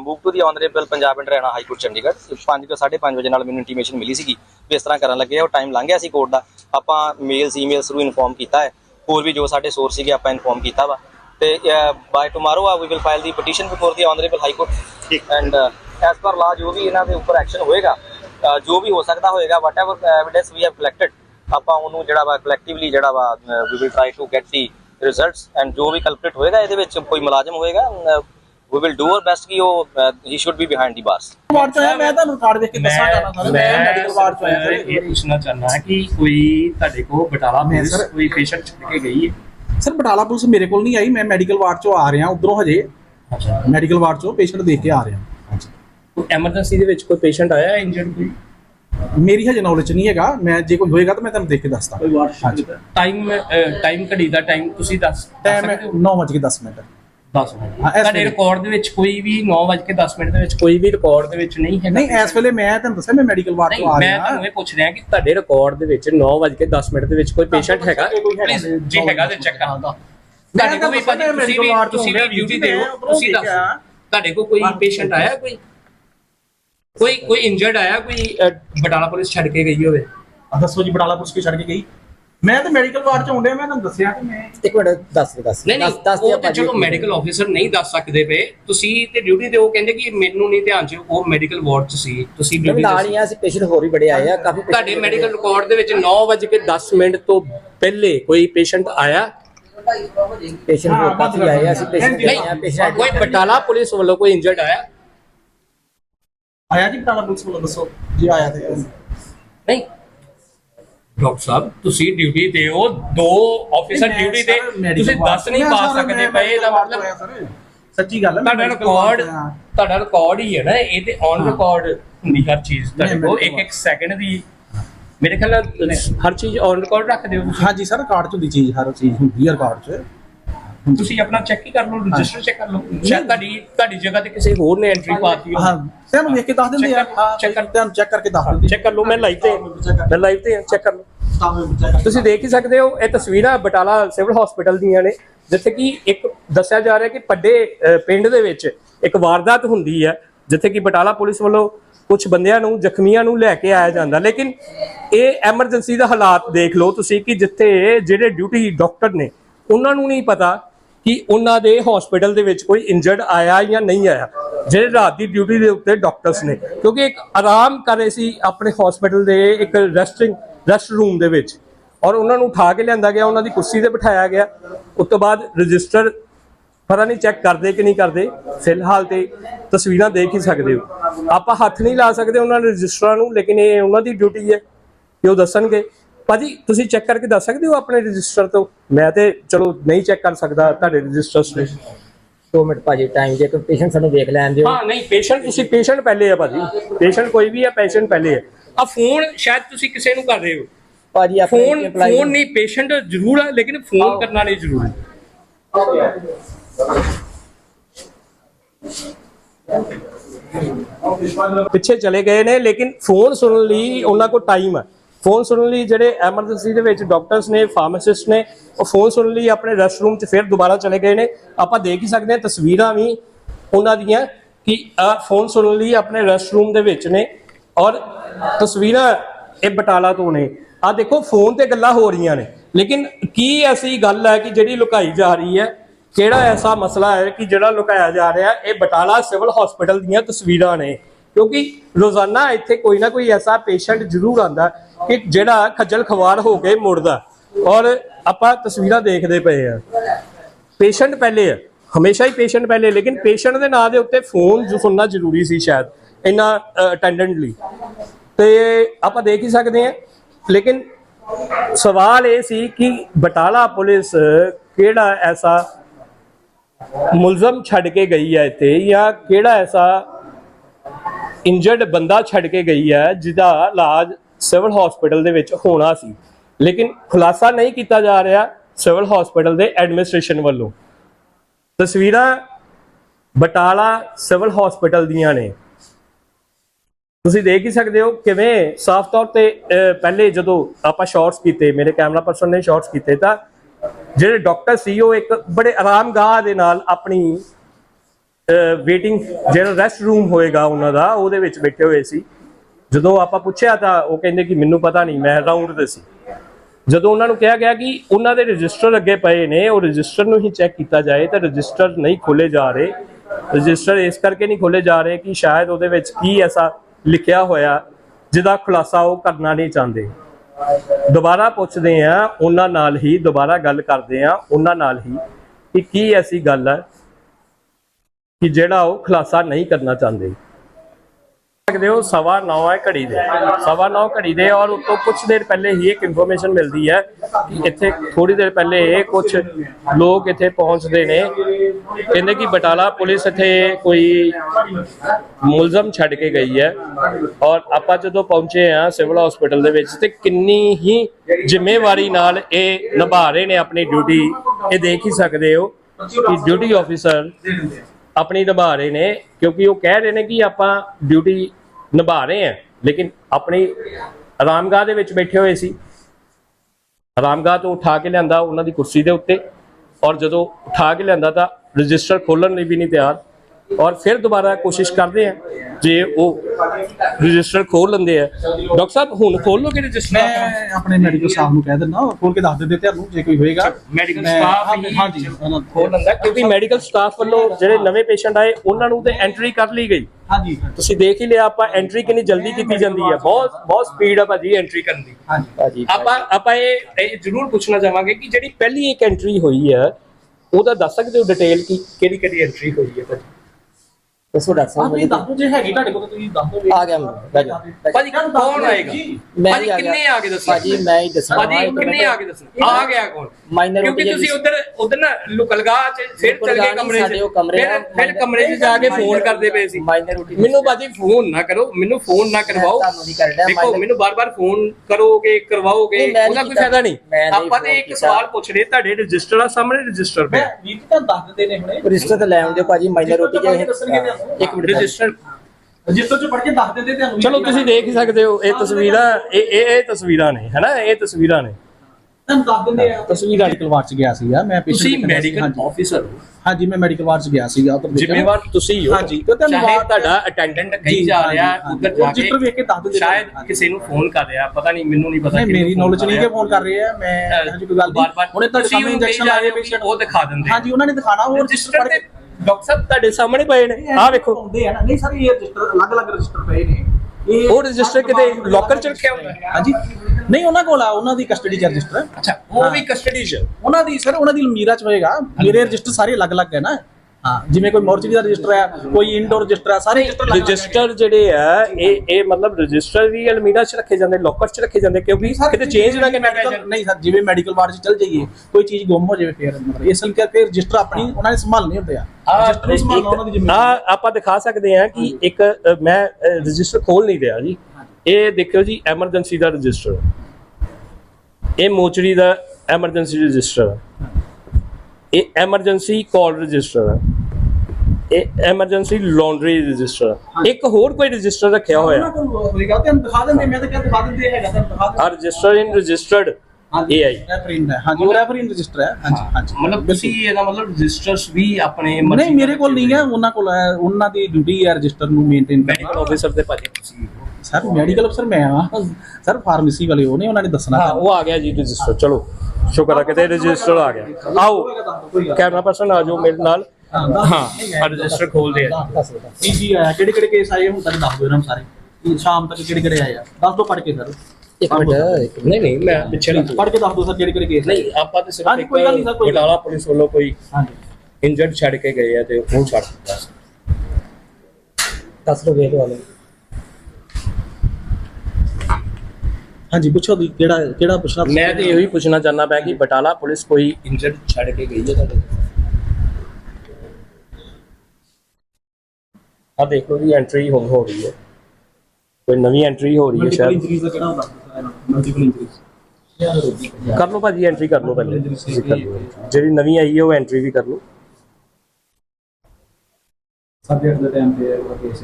move to the honourable Punjab and Haryana high court Chandigarh 5 ਤੋਂ 5:30 ਵਜੇ ਨਾਲ ਮੈਨੂੰ ਇੰਟੀਮੇਸ਼ਨ ਮਿਲੀ ਸੀਗੀ ਵੀ ਇਸ ਤਰ੍ਹਾਂ ਕਰਨ ਲੱਗੇ ਆ ਉਹ ਟਾਈਮ ਲੰਘ ਗਿਆ ਸੀ ਕੋਰਟ ਦਾ ਆਪਾਂ ਮੇਲਸ ਈਮੇਲਸ ਥਰੂ ਇਨਫੋਰਮ ਕੀਤਾ ਹੈ ਹੋਰ ਵੀ ਜੋ ਸਾਡੇ ਸੋਰਸ ਸੀਗੇ ਆਪਾਂ ਇਨਫੋਰਮ ਕੀਤਾ ਵਾ ਤੇ ਬਾਈ ਟੁਮਾਰੋ ਆ we will file the petition before the honourable high court ਠੀਕ। ਐਂਡ ਐਸ ਪਰ ਲਾ ਜੋ ਵੀ ਇਹਨਾਂ ਦੇ ਉੱਪਰ ਐਕਸ਼ਨ ਹੋਏਗਾ ਜੋ ਵੀ ਹੋ ਸਕਦਾ ਹੋਏਗਾ whatever evidence we have collected ਆਪਾਂ ਉਹਨੂੰ ਜਿਹੜਾ ਵਾ ਕਲੈਕਟਿਵਲੀ ਜਿਹੜਾ ਵਾ we will try to get the results and ਜੋ ਵੀ ਕਲਪ੍ਰਿਟ ਹੋਏਗਾ ਇਹਦੇ ਵਿੱਚ ਕੋਈ ਮੁਲਾਜ਼ਮ ਹੋਏਗਾ we will do our best ਕਿ ਉਹ ਹੀ should be behind the bars ward ਚ ਆਇਆ ਮੈਂ ਤੁਹਾਨੂੰ ਰਿਕਾਰਡ ਦੇਖ ਕੇ ਦੱਸਾਂ ਜਾਣਾ ਸਰ ਮੈਂ ਮੈਡੀਕਲ ਵਾਰਡ ਚ ਆਇਆ ਮੈਂ ਸਰ ਇਹ ਪੁੱਛਣਾ ਚਾਹਨਾ ਕਿ ਕੋਈ ਤੁਹਾਡੇ ਕੋਲ ਬਟਾਲਾ ਮੈਂ ਪੁਲਿਸ ਸਰ- ਕੋਈ ਪੇਸ਼ੈਂਟ ਛੱਡ ਕੇ ਗਈ ਹੈ? ਸਰ ਬਟਾਲਾ ਪੁਲਿਸ ਮੇਰੇ ਕੋਲ ਨਹੀਂ ਆਈ ਮੈਂ ਮੈਡੀਕਲ ਵਾਰਡ ਚੋਂ ਆ ਰਿਹਾ ਉਧਰੋਂ ਹਜੇ ਅੱਛਾ। ਮੈਡੀਕਲ ਵਾਰਡ ਚੋਂ ਪੇਸ਼ੈਂਟ ਦੇਖ ਕੇ ਆ ਰਿਹਾ। ਕੋਈ ਐਮਰਜੈਂਸੀ ਦੇ ਵਿੱਚ ਕੋਈ ਪੇਸ਼ੈਂਟ ਆਇਆ ਇੰਜਰਡ ਕੋਈ? ਮੇਰੀ ਹਜੇ ਨੌਲੇਜ ਨਹੀਂ ਹੈਗਾ ਮੈਂ ਜੇ ਕੋਈ ਹੋਏਗਾ ਤਾਂ ਮੈਂ ਤੁਹਾਨੂੰ ਦੇਖ ਕੇ ਦੱਸਦਾ। ਹਾਂਜੀ। ਟਾਈਮ ਟਾਈਮ ਘੜੀ ਦਾ ਟਾਈਮ ਤੁਸੀਂ ਦੱਸ ਟਾਈਮ ਸਕਦੇ ਹੋ? 9:10 ਮਿੰਟ। ਦੱਸ ਮਿੰਟ। ਹਾਂ, ਇਸ ਤੁਹਾਡੇ ਵੇਲੇ। ਰਿਕਾਰਡ ਦੇ ਵਿੱਚ ਕੋਈ ਵੀ 9:10 ਮਿੰਟ ਦੇ ਵਿੱਚ ਕੋਈ ਵੀ ਰਿਕਾਰਡ ਦੇ ਵਿੱਚ ਨਹੀਂ ਹੈ ਨਹੀਂ ਇਸ ਵੇਲੇ ਮੈਂ ਤੁਹਾਨੂੰ ਦੱਸਿਆ ਮੈਂ ਮੈਡੀਕਲ ਵਾਰਡ ਨਹੀਂ ਚੋਂ ਆ ਮੈਂ ਰਿਹਾ। ਤੁਹਾਨੂੰ ਇਹ ਪੁੱਛ ਰਿਹਾ ਕਿ ਤੁਹਾਡੇ ਰਿਕਾਰਡ ਦੇ ਵਿੱਚ 9:10 ਮਿੰਟ ਦੇ ਵਿੱਚ ਕੋਈ ਪੇਸ਼ੈਂਟ ਹੈਗਾ? ਪਲੀਜ਼ ਜੇ ਹੈਗਾ ਤੇ ਚੈੱਕ ਕਰਾ। ਤੁਹਾਡੇ ਕੋਲ ਵੀ ਮੈਂ ਤਾਂ ਭਾਜੀ ਤੁਸੀਂ ਵੀ medical ward ਤੁਸੀਂ ਤੋਂ ਵੀ ਡਿਊਟੀ ਮੈਂ ਦੇ ਹੋ ਉੱਧਰੋਂ ਤੁਸੀਂ ਦੱਸੋ। ਦੇਖਿਆ। ਤੁਹਾਡੇ ਕੋਲ ਕੋਈ ਪੇਸ਼ੈਂਟ ਆਇਆ ਕੋਈ? ਕੋਈ ਕੋਈ ਇੰਜਰਡ ਆਇਆ? ਕੋਈ ਅਹ, ਬਟਾਲਾ ਪੁਲਿਸ ਛੱਡ ਕੇ ਗਈ ਹੋਵੇ? ਆ ਦੱਸੋ ਜੀ ਬਟਾਲਾ ਪੁਲਿਸ ਕੀ ਛੱਡ ਕੇ ਗਈ? ਮੈਂ ਤਾਂ ਮੈਡੀਕਲ ਵਾਰਡ ਚ ਆਉਂਦਿਆ ਮੈਂ ਤੁਹਾਨੂੰ ਦੱਸਿਆ ਕਿ ਮੈਂ। ਇੱਕ ਮਿੰਟ ਦੱਸ ਦੇ ਦੱਸ ਨਹੀਂ ਨਹੀਂ ਦੱਸ ਦੇ ਤੇ ਚਲੋ ਮੈਡੀਕਲ ਆਫੀਸਰ ਨਹੀਂ ਦੱਸ ਸਕਦੇ ਪਏ ਤੁਸੀਂ ਤੇ ਡਿਊਟੀ ਤੇ ਉਹ ਕਹਿੰਦੇ ਕਿ ਮੈਨੂੰ ਨਹੀਂ ਧਿਆਨ ਚ ਉਹ ਮੈਡੀਕਲ ਵਾਰਡ ਚ ਸੀ ਤੁਸੀਂ ਡਿਊਟੀ ਨਾਲ ਤੇ ਹੀ ਆ ਅਸੀਂ ਪੇਸ਼ੈਂਟ ਹੋਰ ਵੀ ਬੜੇ ਆਏ ਆ ਕਾਫੀ ਤੁਹਾਡੇ ਮੈਡੀਕਲ ਰਿਕਾਰਡ ਦੇ ਵਿੱਚ 9:10 ਮਿੰਟ ਤੋਂ ਪਹਿਲੇ ਕੋਈ ਪੇਸ਼ੈਂਟ ਆਇਆ? ਪੇਸ਼ੈਂਟ ਹੋਰ ਕਾਫੀ ਆਏ ਆ ਨਹੀਂ ਪੇਸ਼ੈਂਟ ਕੋਈ ਬਟਾਲਾ ਪੁਲਿਸ ਵੱਲੋਂ ਕੋਈ ਇੰਜਰਡ ਆਇਆ? ਆਇਆ ਜੀ ਬਟਾਲਾ ਪੁਲਿਸ ਵੱਲੋਂ ਦੱਸੋ ਜੀ ਆਇਆ ਤੇ। ਨਹੀਂ ਡਾਕਟਰ ਸਾਹਿਬ ਤੁਸੀਂ ਡਿਊਟੀ ਤੇ ਹੋ ਦੋ ਆਫੀਸਰ ਮੈਂ ਡਿਊਟੀ ਤੇ ਸਰ medical ਤੁਸੀਂ ਦੱਸ ਨਹੀਂ ਮੈਂ ਪਾ ਸਰ, ਸਕਦੇ ਮੈਂ ਪਏ ਇਹਦਾ medical ward ਮਤਲਬ ਆਇਆ ਸਰ। ਸੱਚੀ ਗੱਲ ਹੈ ਮੈਂ ਤੁਹਾਡਾ medical ਰਿਕਾਰਡ ਤੋਂ ਆਇਆ। ਤੁਹਾਡਾ ਰਿਕਾਰਡ ਹੀ ਹੈ ਨਾ ਇਹ ਤੇ ਔਨ ਹਾਂ। ਰਿਕਾਰਡ ਹੁੰਦੀ ਹਰ ਚੀਜ਼ ਤੁਹਾਡੇ ਕੋਲ medical ਇੱਕ ਇੱਕ ਸੈਕਿੰਡ ਦੀ ਮੇਰੇ ਖਿਆਲ ਨਾਲ ਹਰ ਚੀਜ਼ ਔਨ ਰਿਕਾਰਡ ਰੱਖਦੇ ਹੋ ਤੁਸੀਂ ਹਾਂਜੀ ਸਰ ਰਿਕਾਰਡ ਚ ਹੁੰਦੀ ਚੀਜ਼ ਹਰ ਚੀਜ਼ ਹੁੰਦੀ ਹੈ ਰਿਕਾਰਡ ਚ ਤੁਸੀਂ ਆਪਣਾ ਚੈੱਕ ਹੀ ਕਰ ਲਓ ਰਜਿਸਟਰ ਚੈੱਕ ਕਰ ਲਓ। ਸ਼ਾਇਦ ਤੁਹਾਡੀ ਤੁਹਾਡੀ ਜਗ੍ਹਾ ਤੇ ਕਿਸੇ ਹੋਰ ਨੇ ਐਂਟਰੀ ਪਾਤੀ ਹਾਂ ਹੋ ਤੁਹਾਨੂੰ ਵੇਖ ਕੇ ਦੱਸ ਦਿੰਦੇ ਆ। Check ਕਰ- ਤੁਹਾਨੂੰ ਚੈੱਕ ਕਰਕੇ ਦੱਸ ਦਿੰਦੇ ਚੈੱਕ ਕਰ ਲਓ ਮੈਂ ਲਾਈਵ ਤੇ ਮੈਂ ਲਾਈਵ ਤੇ ਚੈੱਕ ਕਰ ਲਓ। ਤੁਸੀਂ ਦੇਖ ਹੀ ਸਕਦੇ ਹੋ ਇਹ ਤਸਵੀਰਾਂ ਬਟਾਲਾ ਸਿਵਲ ਹਸਪੀਟਲ ਦੀਆਂ ਨੇ ਜਿੱਥੇ ਕਿ ਇੱਕ ਦੱਸਿਆ ਜਾ ਰਿਹਾ ਕਿ ਪੱਡੇ ਪਿੰਡ ਦੇ ਵਿੱਚ ਇੱਕ ਵਾਰਦਾਤ ਹੁੰਦੀ ਹੈ ਜਿੱਥੇ ਕਿ ਬਟਾਲਾ ਪੁਲਿਸ ਵੱਲੋਂ ਕੁਝ ਬੰਦਿਆਂ ਨੂੰ ਜ਼ਖਮੀਆਂ ਨੂੰ ਲੈ ਕੇ ਆਇਆ ਜਾਂਦਾ। ਲੇਕਿਨ ਇਹ ਐਮਰਜੈਂਸੀ ਦਾ ਹਾਲਾਤ ਦੇਖ ਲਓ ਤੁਸੀਂ ਕਿ ਜਿੱਥੇ ਜਿਹੜੇ ਡਿਊਟੀ ਡਾਕਟਰ ਨੇ ਉਹਨਾਂ ਨੂੰ ਨਹੀਂ ਪਤਾ ਕਿ ਉਹਨਾਂ ਦੇ ਹਸਪੀਟਲ ਦੇ ਵਿੱਚ ਕੋਈ ਇੰਜਰਡ ਆਇਆ ਜਾਂ ਨਹੀਂ ਆਇਆ। ਜਿਹੜੇ ਰਾਤ ਦੀ ਡਿਊਟੀ ਦੇ ਉੱਤੇ ਡਾਕਟਰਸ ਨੇ। ਕਿਉਂਕਿ ਇੱਕ ਆਰਾਮ ਕਰ ਰਹੇ ਸੀ ਆਪਣੇ ਹਸਪੀਟਲ ਦੇ ਇੱਕ ਰੈਸਟਿੰਗ ਰੈਸਟ ਰੂਮ ਦੇ ਵਿੱਚ। ਔਰ ਉਹਨਾਂ ਨੂੰ ਉਠਾ ਕੇ ਲਿਆਂਦਾ ਗਿਆ, ਉਹਨਾਂ ਦੀ ਕੁਰਸੀ ਤੇ ਬਿਠਾਇਆ ਗਿਆ। ਉਸ ਤੋਂ ਬਾਅਦ ਰਜਿਸਟਰ ਪਤਾ ਨਹੀਂ ਚੈੱਕ ਕਰਦੇ ਕਿ ਨਹੀਂ ਕਰਦੇ। ਫਿਲਹਾਲ ਤੇ ਤਸਵੀਰਾਂ ਦੇਖ ਹੀ ਸਕਦੇ ਹੋ। ਆਪਾਂ ਹੱਥ ਨਹੀਂ ਲਾ ਸਕਦੇ ਉਹਨਾਂ ਰਜਿਸਟਰਾਂ ਨੂੰ, ਲੇਕਿਨ ਇਹ ਉਹਨਾਂ ਦੀ ਡਿਊਟੀ ਹੈ ਕਿ ਉਹ ਦੱਸਣਗੇ। ਭਾਜੀ ਤੁਸੀਂ ਚੈੱਕ ਕਰਕੇ ਦੱਸ ਸਕਦੇ ਹੋ ਆਪਣੇ ਰਜਿਸਟਰ ਤੋਂ? ਮੈਂ ਤੇ ਚਲੋ ਨਹੀਂ ਚੈੱਕ ਕਰ ਸਕਦਾ ਤੁਹਾਡੇ ਰਜਿਸਟਰ ਤੋਂ 2 ਮਿੰਟ ਭਾਜੀ ਟਾਈਮ ਜੇ ਕੋਈ ਪੇਸ਼ੈਂਟ ਸਾਨੂੰ ਦੇਖ ਲੈਣ ਦਿਓ। ਹਾਂ ਨਹੀਂ ਪੇਸ਼ੈਂਟ ਤੁਸੀਂ ਪੇਸ਼ੈਂਟ ਪਹਿਲੇ ਆ ਭਾਜੀ। ਪੇਸ਼ੈਂਟ ਕੋਈ ਵੀ ਆ ਪੇਸ਼ੈਂਟ ਪਹਿਲੇ ਆ। ਆ ਫੋਨ ਸ਼ਾਇਦ ਤੁਸੀਂ ਕਿਸੇ ਨੂੰ ਕਰ ਰਹੇ ਹੋ। ਭਾਜੀ ਆਪਣੇ ਫੋਨ ਫੋਨ ਨਹੀਂ ਪੇਸ਼ੈਂਟ ਜ਼ਰੂਰ ਆ ਲੇਕਿਨ ਫੋਨ ਕਰਨਾ ਨਹੀਂ ਜ਼ਰੂਰੀ। ਪਿੱਛੇ ਚਲੇ ਗਏ ਨੇ ਲੇਕਿਨ ਫੋਨ ਸੁਣਨ ਲਈ ਉਹਨਾਂ ਕੋਲ ਟਾਈਮ ਹੈ ਫੋਨ ਸੁਣਨ ਲਈ ਜਿਹੜੇ ਐਮਰਜੈਂਸੀ ਦੇ ਵਿੱਚ ਡਾਕਟਰਸ ਨੇ ਫਾਰਮਾਸਿਸਟ ਨੇ, ਉਹ ਫੋਨ ਸੁਣਨ ਲਈ ਆਪਣੇ ਰੈਸਟ ਰੂਮ 'ਚ ਫਿਰ ਦੁਬਾਰਾ ਚਲੇ ਗਏ ਨੇ। ਆਪਾਂ ਦੇਖ ਹੀ ਸਕਦੇ ਹਾਂ ਤਸਵੀਰਾਂ ਵੀ ਉਹਨਾਂ ਦੀਆਂ ਕਿ ਆਹ ਫੋਨ ਸੁਣਨ ਲਈ ਆਪਣੇ ਰੈਸਟ ਰੂਮ ਦੇ ਵਿੱਚ ਨੇ ਔਰ ਤਸਵੀਰਾਂ ਇਹ ਬਟਾਲਾ ਤੋਂ ਨੇ। ਆ ਦੇਖੋ ਫੋਨ ਤੇ ਗੱਲਾਂ ਹੋ ਰਹੀਆਂ ਨੇ। ਲੇਕਿਨ ਕੀ ਐਸੀ ਗੱਲ ਹੈ ਕਿ ਜਿਹੜੀ ਲੁਕਾਈ ਜਾ ਰਹੀ ਹੈ? ਕਿਹੜਾ ਐਸਾ ਮਸਲਾ ਹੈ ਕਿ ਜਿਹੜਾ ਲੁਕਾਇਆ ਜਾ ਰਿਹਾ? ਇਹ ਬਟਾਲਾ ਸਿਵਲ ਹਸਪੀਟਲ ਦੀਆਂ ਤਸਵੀਰਾਂ ਨੇ। ਕਿਉਂਕਿ ਰੋਜ਼ਾਨਾ ਇੱਥੇ ਕੋਈ ਨਾ ਕੋਈ ਐਸਾ ਪੇਸ਼ੈਂਟ ਜ਼ਰੂਰ ਆਂਦਾ ਕਿ ਜਿਹੜਾ ਖੱਜਲ ਖਵਾਰ ਹੋ ਕੇ ਮੁੜਦਾ ਔਰ ਆਪਾਂ ਤਸਵੀਰਾਂ ਦੇਖਦੇ ਪਏ ਆ। ਪੇਸ਼ੈਂਟ ਪਹਿਲੇ ਆ, ਹਮੇਸ਼ਾ ਹੀ ਪੇਸ਼ੈਂਟ ਪਹਿਲੇ, ਲੇਕਿਨ ਪੇਸ਼ੈਂਟ ਦੇ ਨਾਂ ਦੇ ਉੱਤੇ ਫੋਨ ਜੋ, ਸੁਣਨਾ ਜ਼ਰੂਰੀ ਸੀ ਸ਼ਾਇਦ ਇਹਨਾਂ ਅਟੈਂਡੈਂਟ ਲਈ। ਤੇ ਆਪਾਂ ਦੇਖ ਹੀ ਸਕਦੇ ਹਾਂ, ਲੇਕਿਨ ਸਵਾਲ ਇਹ ਸੀ ਕਿ ਬਟਾਲਾ ਪੁਲਿਸ ਕਿਹੜਾ ਐਸਾ ਮੁਲਜ਼ਮ ਛੱਡ ਕੇ ਗਈ ਹੈ ਇੱਥੇ ਜਾਂ ਕਿਹੜਾ ਐਸਾ ਇੰਜਰਡ ਬੰਦਾ ਛੱਡ ਕੇ ਗਈ ਹੈ, ਜਿਹਦਾ ਇਲਾਜ ਸਿਵਲ ਹਸਪੀਟਲ ਦੇ ਵਿੱਚ ਹੋਣਾ ਸੀ। ਲੇਕਿਨ ਖੁਲਾਸਾ ਨਹੀਂ ਕੀਤਾ ਜਾ ਰਿਹਾ ਸਿਵਲ ਹਸਪੀਟਲ ਦੇ ਐਡਮਿਨਿਸਟ੍ਰੇਸ਼ਨ ਵੱਲੋਂ। ਤਸਵੀਰਾਂ ਬਟਾਲਾ ਸਿਵਲ ਹਸਪੀਟਲ ਦੀਆਂ ਨੇ। ਤੁਸੀਂ ਦੇਖ ਹੀ ਸਕਦੇ ਹੋ ਕਿਵੇਂ ਸਾਫ਼ ਤੌਰ ਤੇ ਪਹਿਲੇ ਜਦੋਂ ਆਪਾਂ ਸ਼ਾਰਟਸ ਕੀਤੇ, ਮੇਰੇ ਕੈਮਰਾ ਪਰਸਨ ਨੇ ਸ਼ਾਰਟਸ ਕੀਤੇ ਤਾਂ ਜਿਹੜੇ ਡਾਕਟਰ ਸੀ, ਉਹ ਇੱਕ ਬੜੇ ਆਰਾਮਗਾਹ ਦੇ ਨਾਲ ਆਪਣੀ ਵੇਟਿੰਗ ਜਿਹੜਾ ਰੈਸਟ ਰੂਮ ਹੋਏਗਾ ਉਹਨਾਂ ਦਾ, ਉਹਦੇ ਵਿੱਚ ਬੈਠੇ ਹੋਏ ਸੀ। ਜਦੋਂ ਆਪਾਂ ਪੁੱਛਿਆ ਤਾਂ ਉਹ ਕਹਿੰਦੇ ਕਿ ਮੈਨੂੰ ਪਤਾ ਨਹੀਂ, ਮੈਂ ਰਾਉਂਡ ਤੇ ਸੀ। ਜਦੋਂ ਉਹਨਾਂ ਨੂੰ ਕਿਹਾ ਗਿਆ ਕਿ ਉਹਨਾਂ ਦੇ ਰਜਿਸਟਰ ਅੱਗੇ ਪਏ ਨੇ, ਉਹ ਰਜਿਸਟਰ ਨੂੰ ਹੀ ਚੈੱਕ ਕੀਤਾ ਜਾਏ ਤਾਂ ਰਜਿਸਟਰ ਨਹੀਂ ਖੋਲੇ ਜਾ ਰਹੇ। ਰਜਿਸਟਰ ਇਸ ਕਰਕੇ ਨਹੀਂ ਖੋਲੇ ਜਾ ਰਹੇ ਕਿ ਸ਼ਾਇਦ ਉਹਦੇ ਵਿੱਚ ਕੀ ਐਸਾ ਲਿਖਿਆ ਹੋਇਆ, ਜਿਹਦਾ ਖੁਲਾਸਾ ਉਹ ਕਰਨਾ ਨਹੀਂ ਚਾਹੁੰਦੇ। ਦੁਬਾਰਾ ਪੁੱਛਦੇ ਆ ਉਹਨਾਂ ਨਾਲ ਹੀ ਦੁਬਾਰਾ ਗੱਲ ਕਰਦੇ ਆ ਉਹਨਾਂ ਨਾਲ ਹੀ ਕਿ ਕੀ ਐਸੀ ਗੱਲ ਹੈ ਕਿ ਜਿਹੜਾ ਉਹ ਖੁਲਾਸਾ ਨਹੀਂ ਕਰਨਾ ਚਾਹੁੰਦੇ। ਸਕਦੇ ਹੋ, ਸਵਾ ਨੌ ਹੈ ਘੜੀ ਦੇ। ਸਵਾ ਨੌ ਘੜੀ ਦੇ ਔਰ ਉਤੋਂ ਕੁਝ ਦੇਰ ਪਹਿਲੇ ਹੀ ਇੱਕ ਇਨਫੋਰਮੇਸ਼ਨ ਮਿਲਦੀ ਹੈ ਕਿ ਇੱਥੇ ਥੋੜੀ ਦੇਰ ਪਹਿਲੇ ਇਹ ਕੁਝ ਲੋਕ ਇੱਥੇ ਪਹੁੰਚਦੇ ਨੇ। ਕਹਿੰਦੇ ਕਿ ਬਟਾਲਾ ਪੁਲਿਸ ਇੱਥੇ ਕੋਈ ਮੁਲਜ਼ਮ ਛੱਡ ਕੇ ਗਈ ਹੈ ਔਰ ਆਪਾਂ ਜਦੋਂ ਪਹੁੰਚੇ ਆ ਸਿਵਲ ਹਸਪੀਟਲ ਦੇ ਵਿੱਚ ਤੇ ਕਿੰਨੀ ਹੀ ਜ਼ਿੰਮੇਵਾਰੀ ਨਾਲ ਇਹ ਨਿਭਾ ਰਹੇ ਨੇ ਆਪਣੀ ਡਿਊਟੀ, ਇਹ ਦੇਖ ਹੀ ਸਕਦੇ ਹੋ ਕਿ ਡਿਊਟੀ ਆਫੀਸਰ ਆਪਣੀ ਨਿਭਾ ਰਹੇ ਨੇ, ਕਿਉਂਕਿ ਉਹ ਕਹਿ ਰਹੇ ਨੇ ਕਿ ਆਪਾਂ ਡਿਊਟੀ ਨਿਭਾ ਰਹੇ ਹਾਂ, ਲੇਕਿਨ ਆਪਣੀ ਆਰਾਮਗਾਹ ਦੇ ਵਿੱਚ ਬੈਠੇ ਹੋਏ ਸੀ। ਆਰਾਮਗਾਹ ਤੋਂ ਉਠਾ ਕੇ ਲਿਆਂਦਾ ਉਹਨਾਂ ਦੀ ਕੁਰਸੀ ਦੇ ਉੱਤੇ, ਔਰ ਜਦੋਂ ਉਠਾ ਕੇ ਲਿਆਂਦਾ ਤਾਂ ਰਜਿਸਟਰ ਖੋਲਣ ਲਈ ਵੀ ਨਹੀਂ ਤਿਆਰ। ਔਰ ਫਿਰ ਦੁਬਾਰਾ ਕੋਸ਼ਿਸ਼ ਕਰਦੇ ਆ ਜੇ ਉਹ ਰਜਿਸਟਰ ਖੋਲ ਲੈਂਦੇ ਆ। ਡਾਕਟਰ ਸਾਹਿਬ ਹੁਣ ਖੋਲ ਲੋਗੇ ਰਜਿਸਟਰ? ਮੈਂ ਆਪਣੇ ਮੈਡੀਕਲ ਸਟਾਫ ਨੂੰ ਕਹਿ ਦਿੰਦਾ ਖੋਲ ਕੇ ਦੱਸ ਦਿੰਦੇ ਤੁਹਾਨੂੰ ਜੇ ਕੋਈ ਹੋਏਗਾ। ਮੈਡੀਕਲ ਸਟਾਫ ਹਾਂਜੀ ਖੋਲ ਲੈਂਦਾ ਕਿਉਂਕਿ ਮੈਡੀਕਲ ਸਟਾਫ ਵੱਲੋਂ ਜਿਹੜੇ ਨਵੇਂ ਪੇਸ਼ੈਂਟ ਆਏ ਉਹਨਾਂ ਨੂੰ ਤੇ ਐਂਟਰੀ ਕਰ ਲਈ ਗਈ। ਹਾਂਜੀ। ਤੁਸੀਂ ਦੇਖ ਹੀ ਲਿਆ ਆਪਾਂ ਐਂਟਰੀ ਕਿੰਨੀ ਜਲਦੀ ਕੀਤੀ ਜਾਂਦੀ ਹੈ ਬਹੁਤ ਬਹੁਤ ਸਪੀਡ ਆ ਭਾਜੀ ਐਂਟਰੀ ਕਰਨ ਦੀ। ਹਾਂਜੀ। ਆਪਾਂ ਆਪਾਂ ਇਹ ਇਹ ਜ਼ਰੂਰ ਪੁੱਛਣਾ ਚਾਹਾਂਗੇ ਕਿ ਜਿਹੜੀ ਪਹਿਲੀ ਇੱਕ ਐਂਟਰੀ ਹੋਈ ਹੈ ਉਹਦਾ ਦੱਸ ਸਕਦੇ ਹੋ ਡਿਟੇਲ ਕੀ ਕਿਹੜੀ ਕਿਹੜੀ ਐਂਟਰੀ ਹੋਈ ਹੈ ਭਾਜੀ? ਦੱਸੋ ਡਾਕਟਰ ਆਹ ਤੁਸੀਂ ਸਾਹਿਬ ਦੱਸ ਜੇ ਹੈਗੀ ਤੁਹਾਡੇ ਕੋਲ ਤਾਂ ਤੁਸੀਂ ਦੱਸ ਦਿਓ ਆ ਗਿਆ ਮੈਂ ਬੈਠ ਜਾ। ਭਾਜੀ ਕੌਣ ਆਏਗਾ? ਮੈਂ ਭਾਜੀ ਹੀ ਆ ਕਿੰਨੇ ਆ ਕੇ ਦੱਸੋ? ਭਾਜੀ ਮੈਂ ਹੀ ਦੱਸਣਾ ਭਾਜੀ ਕਿੰਨੇ ਆ ਕੇ ਦੱਸੋ ਆ ਗਿਆ ਕੌਣ? ਮਾਈਨਰ ਕਿਉਂਕਿ ਤੁਸੀਂ ਉਧਰ ਉਧਰ ਨਾ ਲੁਕਲਗਾਹ ਚ ਫਿਰ ਚਲ ਗਏ ਕਮਰੇ ਸਾਡੇ ਉਹ ਚ ਕਮਰੇ ਫਿਰ ਆ, ਫਿਰ ਕਮਰੇ 'ਚ ਜਾ ਕੇ ਫੋਨ ਕਰਦੇ ਪਏ ਸੀ। ਮਾਈਨਰ ਰੂਟੀ ਮੈਨੂੰ ਬਾਜੀ ਫੋਨ ਨਾ ਕਰੋ ਮੈਨੂੰ ਫੋਨ ਨਾ ਕਰਵਾਓ। ਤੁਹਾਨੂੰ ਨਹੀਂ ਕਰ ਰਿਹਾ, ਦੇਖੋ ਮੈਨੂੰ ਬਾਰ-ਬਾਰ ਫੋਨ ਕਰੋਗੇ ਕਰਵਾਓਗੇ ਨਹੀਂ, ਮੈਂ ਉਹਦਾ ਨਹੀਂ ਕੋਈ ਫਾਇਦਾ ਨਹੀਂ। ਕੀਤਾ। ਮੈਂ ਨਹੀਂ ਆਪਾਂ ਤੇ ਇੱਕ ਕੀਤਾ। ਸਵਾਲ ਪੁੱਛ ਰਹੇ ਤੁਹਾਡੇ ਰਜਿਸਟਰ ਆ ਸਾਹਮਣੇ ਰਜਿਸਟਰ ਮੈਂ ਪਿਆ ਵੀਰ ਜੀ ਤੁਹਾਨੂੰ ਦੱਸ ਦਿੰਦੇ ਨੇ ਹੁਣੇ। ਰਜਿਸਟਰ ਤੇ ਲੈ ਆਉਂਦੇ ਭਾਜੀ ਮਾਈਨਰ ਰੂਟੀ ਤੇ ਦੱਸਣਗੇ। ਇੱਕ ਮਿੰਟ। ਰਜਿਸਟਰ ਰਜਿਸਟਰ ਚ ਪੜ ਕੇ ਦੱਸ ਦਿੰਦੇ ਤੁਹਾਨੂੰ ਚਲੋ ਤੁਸੀਂ ਦੇਖ ਹੀ ਸਕਦੇ ਹੋ ਇਹ ਤਸਵੀਰਾਂ ਇਹ ਇਹ ਇਹ ਤਸਵੀਰਾਂ ਨੇ ਹੈਨਾ ਇਹ ਤਸਵੀਰਾਂ ਨੇ ਤੁਹਾਨੂੰ ਦੱਸ ਦਿੰਦੇ ਆ ਤਸਵੀਰਾਂ ਮੈਡੀਕਲ ਵਾਰਡ ਚ ਗਿਆ ਸੀਗਾ ਮੈਂ ਤੁਸੀਂ ਮੈਡੀਕਲ ਹਾਂਜੀ। ਆਫੀਸਰ ਹੋ ਹਾਂਜੀ ਮੈਂ ਮੈਡੀਕਲ ਵਾਰਡ ਚ ਗਿਆ ਸੀਗਾ ਉੱਧਰ ਦੇਖਿਆ। ਜ਼ਿੰਮੇਵਾਰ ਤੁਸੀਂ ਹੋ ਹਾਂਜੀ, ਤੇ ਬਾਅਦ- ਤੁਹਾਡਾ ਅਟੈਂਡੈਂਟ ਕਹੀ ਜੀ, ਹਾਂਜੀ, ਰਿਹਾ ਹਾਂਜੀ। ਉਧਰ ਜਾ ਕੇ register ਵੇਖ ਕੇ ਦੱਸ ਦਿੰਦੇ। ਸ਼ਾਇਦ ਹਾਂਜੀ। ਕਿਸੇ ਨੂੰ ਫੋਨ ਕਰ ਰਿਹਾ ਪਤਾ ਨਹੀਂ ਮੈਨੂੰ ਨਹੀਂ ਪਤਾ ਨਹੀਂ ਮੇਰੀ ਨੌਲੇਜ ਨਹੀਂ। ਕਿ ਫੋਨ ਕਰ ਰਹੇ ਆ ਮੈਂ ਇਹੋ ਜਿਹੀ ਕੋਈ ਗੱਲ ਬਾਰ-ਬਾਰ ਨਹੀਂ ਹੁਣੇ ਤੁਹਾਡੇ ਤੁਸੀਂ ਸਾਹਮਣੇ ਉਹਨੂੰ ਇੰਜੈਕਸ਼ਨ ਜਾ ਲਾ ਰਹੇ ਰਹੇ ਹੋ ਪੇਸ਼ੈਂਟ ਉਹ ਦਿਖਾ ਦਿੰਦੇ ਹਾਂਜੀ ਉਹਨਾਂ ਨੇ ਦਿਖਾਣਾ ਉਹ ਰਜਿਸਟਰ ਰਜਿਸਟਰ ਤੇ ਡਾਕਟਰ ਸਾਹਿਬ ਤੁਹਾਡੇ ਸਾਹਮਣੇ ਪਏ ਨੇ। ਆਹ ਵੇਖੋ। ਹੁੰਦੇ ਆ ਨਾ। ਨਹੀਂ ਸਰ ਇਹ ਰਜਿਸਟਰ ਅਲੱਗ-ਅਲੱਗ ਰਜਿਸਟਰ ਪਏ ਨੇ। ਇਹ ਉਹ ਰਜਿਸਟਰ ਕਿਤੇ ਲੋਕਰ ਚ ਰੱਖਿਆ ਹੁੰਦਾ ਹੈ ਹਾਂਜੀ। ਨਹੀਂ ਉਹਨਾਂ ਕੋਲ ਆ ਉਹਨਾਂ ਦੀ ਕਸਟਡੀ ਚ ਰਜਿਸਟਰ। ਅੱਛਾ ਉਹ ਵੀ ਕਸਟਡੀ ਚ। ਉਹਨਾਂ ਦੀ ਸਰ ਉਹਨਾਂ ਦੀ ਲਮੀਰਾ ਚ ਹੋਏਗਾ। ਮੇਰੇ ਰਜਿਸਟਰ ਸਾਰੇ ਅਲੱਗ-ਅਲੱਗ ਹੈ ਨਾ। ਹਾਂ ਜਿਵੇਂ ਕੋਈ ਮੋਰਚਰੀ ਦਾ ਰਜਿਸਟਰ ਹੈ ਕੋਈ ਇਨਡੋਰ ਰਜਿਸਟਰ ਹੈ ਸਾਰੇ ਰਜਿਸਟਰ ਜਿਹੜੇ ਆ ਇਹ ਇਹ ਮਤਲਬ ਰਜਿਸਟਰ ਵੀ ਅਲਮੀਰਾ ਚ ਰੱਖੇ ਜਾਂਦੇ ਲੋਕਰ ਚ ਰੱਖੇ ਜਾਂਦੇ ਕਿਉਂਕਿ ਕਿਤੇ ਚੇਂਜ ਨਾ ਪੈ ਜਾਏ ਨਹੀਂ ਸਰ ਜਿਵੇਂ ਮੈਡੀਕਲ ਵਾਰਡ 'ਚ ਚੱਲ ਜਾਈਏ ਕੋਈ ਚੀਜ਼ ਗੁੰਮ ਹੋ ਜਾਵੇ ਫੇਰ ਮਤਲਬ ਇਸ ਲਈ ਕਰਕੇ ਰਜਿਸਟਰ ਆਪਣੀ ਉਹਨਾਂ ਨੇ ਸੰਭਾਲਣੇ ਹੁੰਦੇ ਆ। ਰਜਿਸਟਰ ਨੂੰ ਸੰਭਾਲਣਾ ਉਹਨਾਂ ਦੀ ਜ਼ਿੰਮੇਵਾਰੀ ਆ ਆਪਾਂ ਦਿਖਾ ਸਕਦੇ ਹਾਂ ਕਿ ਇੱਕ ਮੈਂ ਰਜਿਸਟਰ ਖੋਲ ਨਹੀਂ ਰਿਹਾ ਜੀ। ਇਹ ਦੇਖਿਓ ਜੀ ਐਮਰਜੈਂਸੀ ਦਾ ਰਜਿਸਟਰ। ਇਹ ਮੋਚਰੀ ਦਾ ਐਮਰਜੈਂਸੀ ਰਜਿਸਟਰ। ਇਹ ਐਮਰਜੈਂਸੀ ਕਾਲ ਰਜਿਸਟਰ। ਹੈ ਇਹ ਐਮਰਜੈਂਸੀ ਲਾਂਡਰੀ ਰਜਿਸਟਰ ਇੱਕ ਹੋਰ ਕੋਈ ਰਜਿਸਟਰ ਰੱਖਿਆ ਹੋਇਆ। ਹੋਏਗਾ ਤੇ ਦਿਖਾ ਦਿੰਦੇ ਮੈਂ ਤਾਂ ਕਿਹਾ ਦਿਖਾ ਦਿੰਦੇ ਹੈਗਾ ਤਾਂ ਦਿਖਾ ਦਿੰਦੇ। Register in registered AI referring ਹੈ। ਹਾਂਜੀ ਉਹ ਰੈਫਰਿੰਗ ਰਜਿਸਟਰ ਹੈ। ਹਾਂਜੀ ਹਾਂਜੀ। ਮਤਲਬ ਤੁਸੀਂ ਇਹਦਾ ਮਤਲਬ ਰਜਿਸਟਰਸ ਵੀ ਆਪਣੇ ਨਹੀਂ ਮੇਰੇ ਕੋਲ ਨਹੀਂ ਹੈ ਉਹਨਾਂ ਕੋਲ ਹੈ ਉਹਨਾਂ ਦੀ ਡਿਊਟੀ ਹੈ ਰਜਿਸਟਰ ਨੂੰ ਮੇਨਟੇਨ ਮੈਡੀਕਲ ਆਫੀਸਰ ਦੇ ਭਾਜੀ ਤੁਸੀਂ ਸਰ ਮੈਡੀਕਲ ਅਫਸਰ ਮੈਂ ਆ ਸਰ ਫਾਰਮੇਸੀ ਵਾਲੇ ਉਹ ਨੇ ਉਹਨਾਂ ਨੇ ਦੱਸਣਾ ਹਾਂ ਉਹ ਆ ਗਿਆ ਜੀ ਰਜਿਸਟਰ ਚਲੋ। ਸ਼ੁਕਰ ਆ ਕਿਤੇ ਰਜਿਸਟਰ ਆ ਗਿਆ। ਆਓ ਕੈਮਰਾ ਪਰਸਨ ਆ ਜਾਓ ਮੇਰੇ ਨਾਲ। ਹਾਂ ਰਜਿਸਟਰ ਖੋਲਦੇ ਆ। ਜੀ ਜੀ ਆਇਆ ਕਿਹੜੇ ਕਿਹੜੇ ਕੇਸ ਆਏ ਹੁਣ ਤੱਕ ਦੱਸ ਦਿਓ ਇਹਨਾਂ ਨੂੰ ਸਾਰੇ। ਸ਼ਾਮ ਤੱਕ ਕਿਹੜੇ ਕਿਹੜੇ ਆਏ ਆ? ਦੱਸ ਦਿਓ ਪੜ੍ਹ ਕੇ ਸਰ ਇੱਕ ਮਿੰਟ ਨਹੀਂ ਨਹੀਂ ਮੈਂ ਪਿੱਛੇ ਨਹੀਂ ਪੜ੍ਹ ਕੇ ਦੱਸ ਦਿਓ ਸਰ ਕਿਹੜੇ ਕਿਹੜੇ ਕੇਸ ਨਹੀਂ ਆਪਾਂ ਤੇ ਸਿਰਫ ਹਾਂਜੀ, ਇੱਕ ਕੋਈ ਗੱਲ ਨਹੀਂ ਸਰ, ਕੋਈ ਗੱਲ ਬਟਾਲਾ ਪੁਲਿਸ ਵੱਲੋਂ ਕੋਈ ਹਾਂਜੀ। ਇੰਜਰਡ ਛੱਡ ਕੇ ਗਏ ਆ ਤੇ ਉਹ ਛੱਡ ਦਿੱਤਾ। ਦੱਸ ਲਓ ਵੇਖ ਵਾਲੇ। ਹਾਂਜੀ ਪੁੱਛੋ ਵੀ ਕਿਹੜਾ ਕਿਹੜਾ ਪੁੱਛਣਾ ਮੈਂ ਤੇ ਇਹੋ ਹੀ ਪੁੱਛਣਾ ਚਾਹੁੰਦਾ ਪਿਆ ਕਿ ਬਟਾਲਾ ਪੁਲਿਸ ਕੋਈ ਇੰਜਰਡ ਛੱਡ ਕੇ ਗਈ ਹੈ ਤੁਹਾਡੇ ਆ ਦੇਖ ਲਓ ਜੀ ਐਂਟਰੀ ਹੁਣ ਹੋ ਰਹੀ ਹੈ। ਕੋਈ ਨਵੀਂ ਐਂਟਰੀ ਹੋ ਰਹੀ ਹੈ ਮਲਟੀਪਲ ਸ਼ਾਇਦ। ਇੰਜਰੀਜ਼ ਦਾ ਕਿਹੜਾ ਹੁੰਦਾ? ਮਲਟੀਪਲ ਇੰਜਰੀਜ਼ ਕਰ ਲਓ ਭਾਜੀ ਐਂਟਰੀ ਕਰ ਲਓ ਪਹਿਲੇ। ਤੁਸੀਂ ਕਰ ਲਓ। ਜਿਹੜੀ ਨਵੀਂ ਆਈ ਹੈ ਉਹ ਐਂਟਰੀ ਵੀ ਕਰ ਲਓ। ਸਬਜੈਕਟ ਦੇ ਟਾਈਮ ਤੇ ਉਹਦਾ ਕੇਸ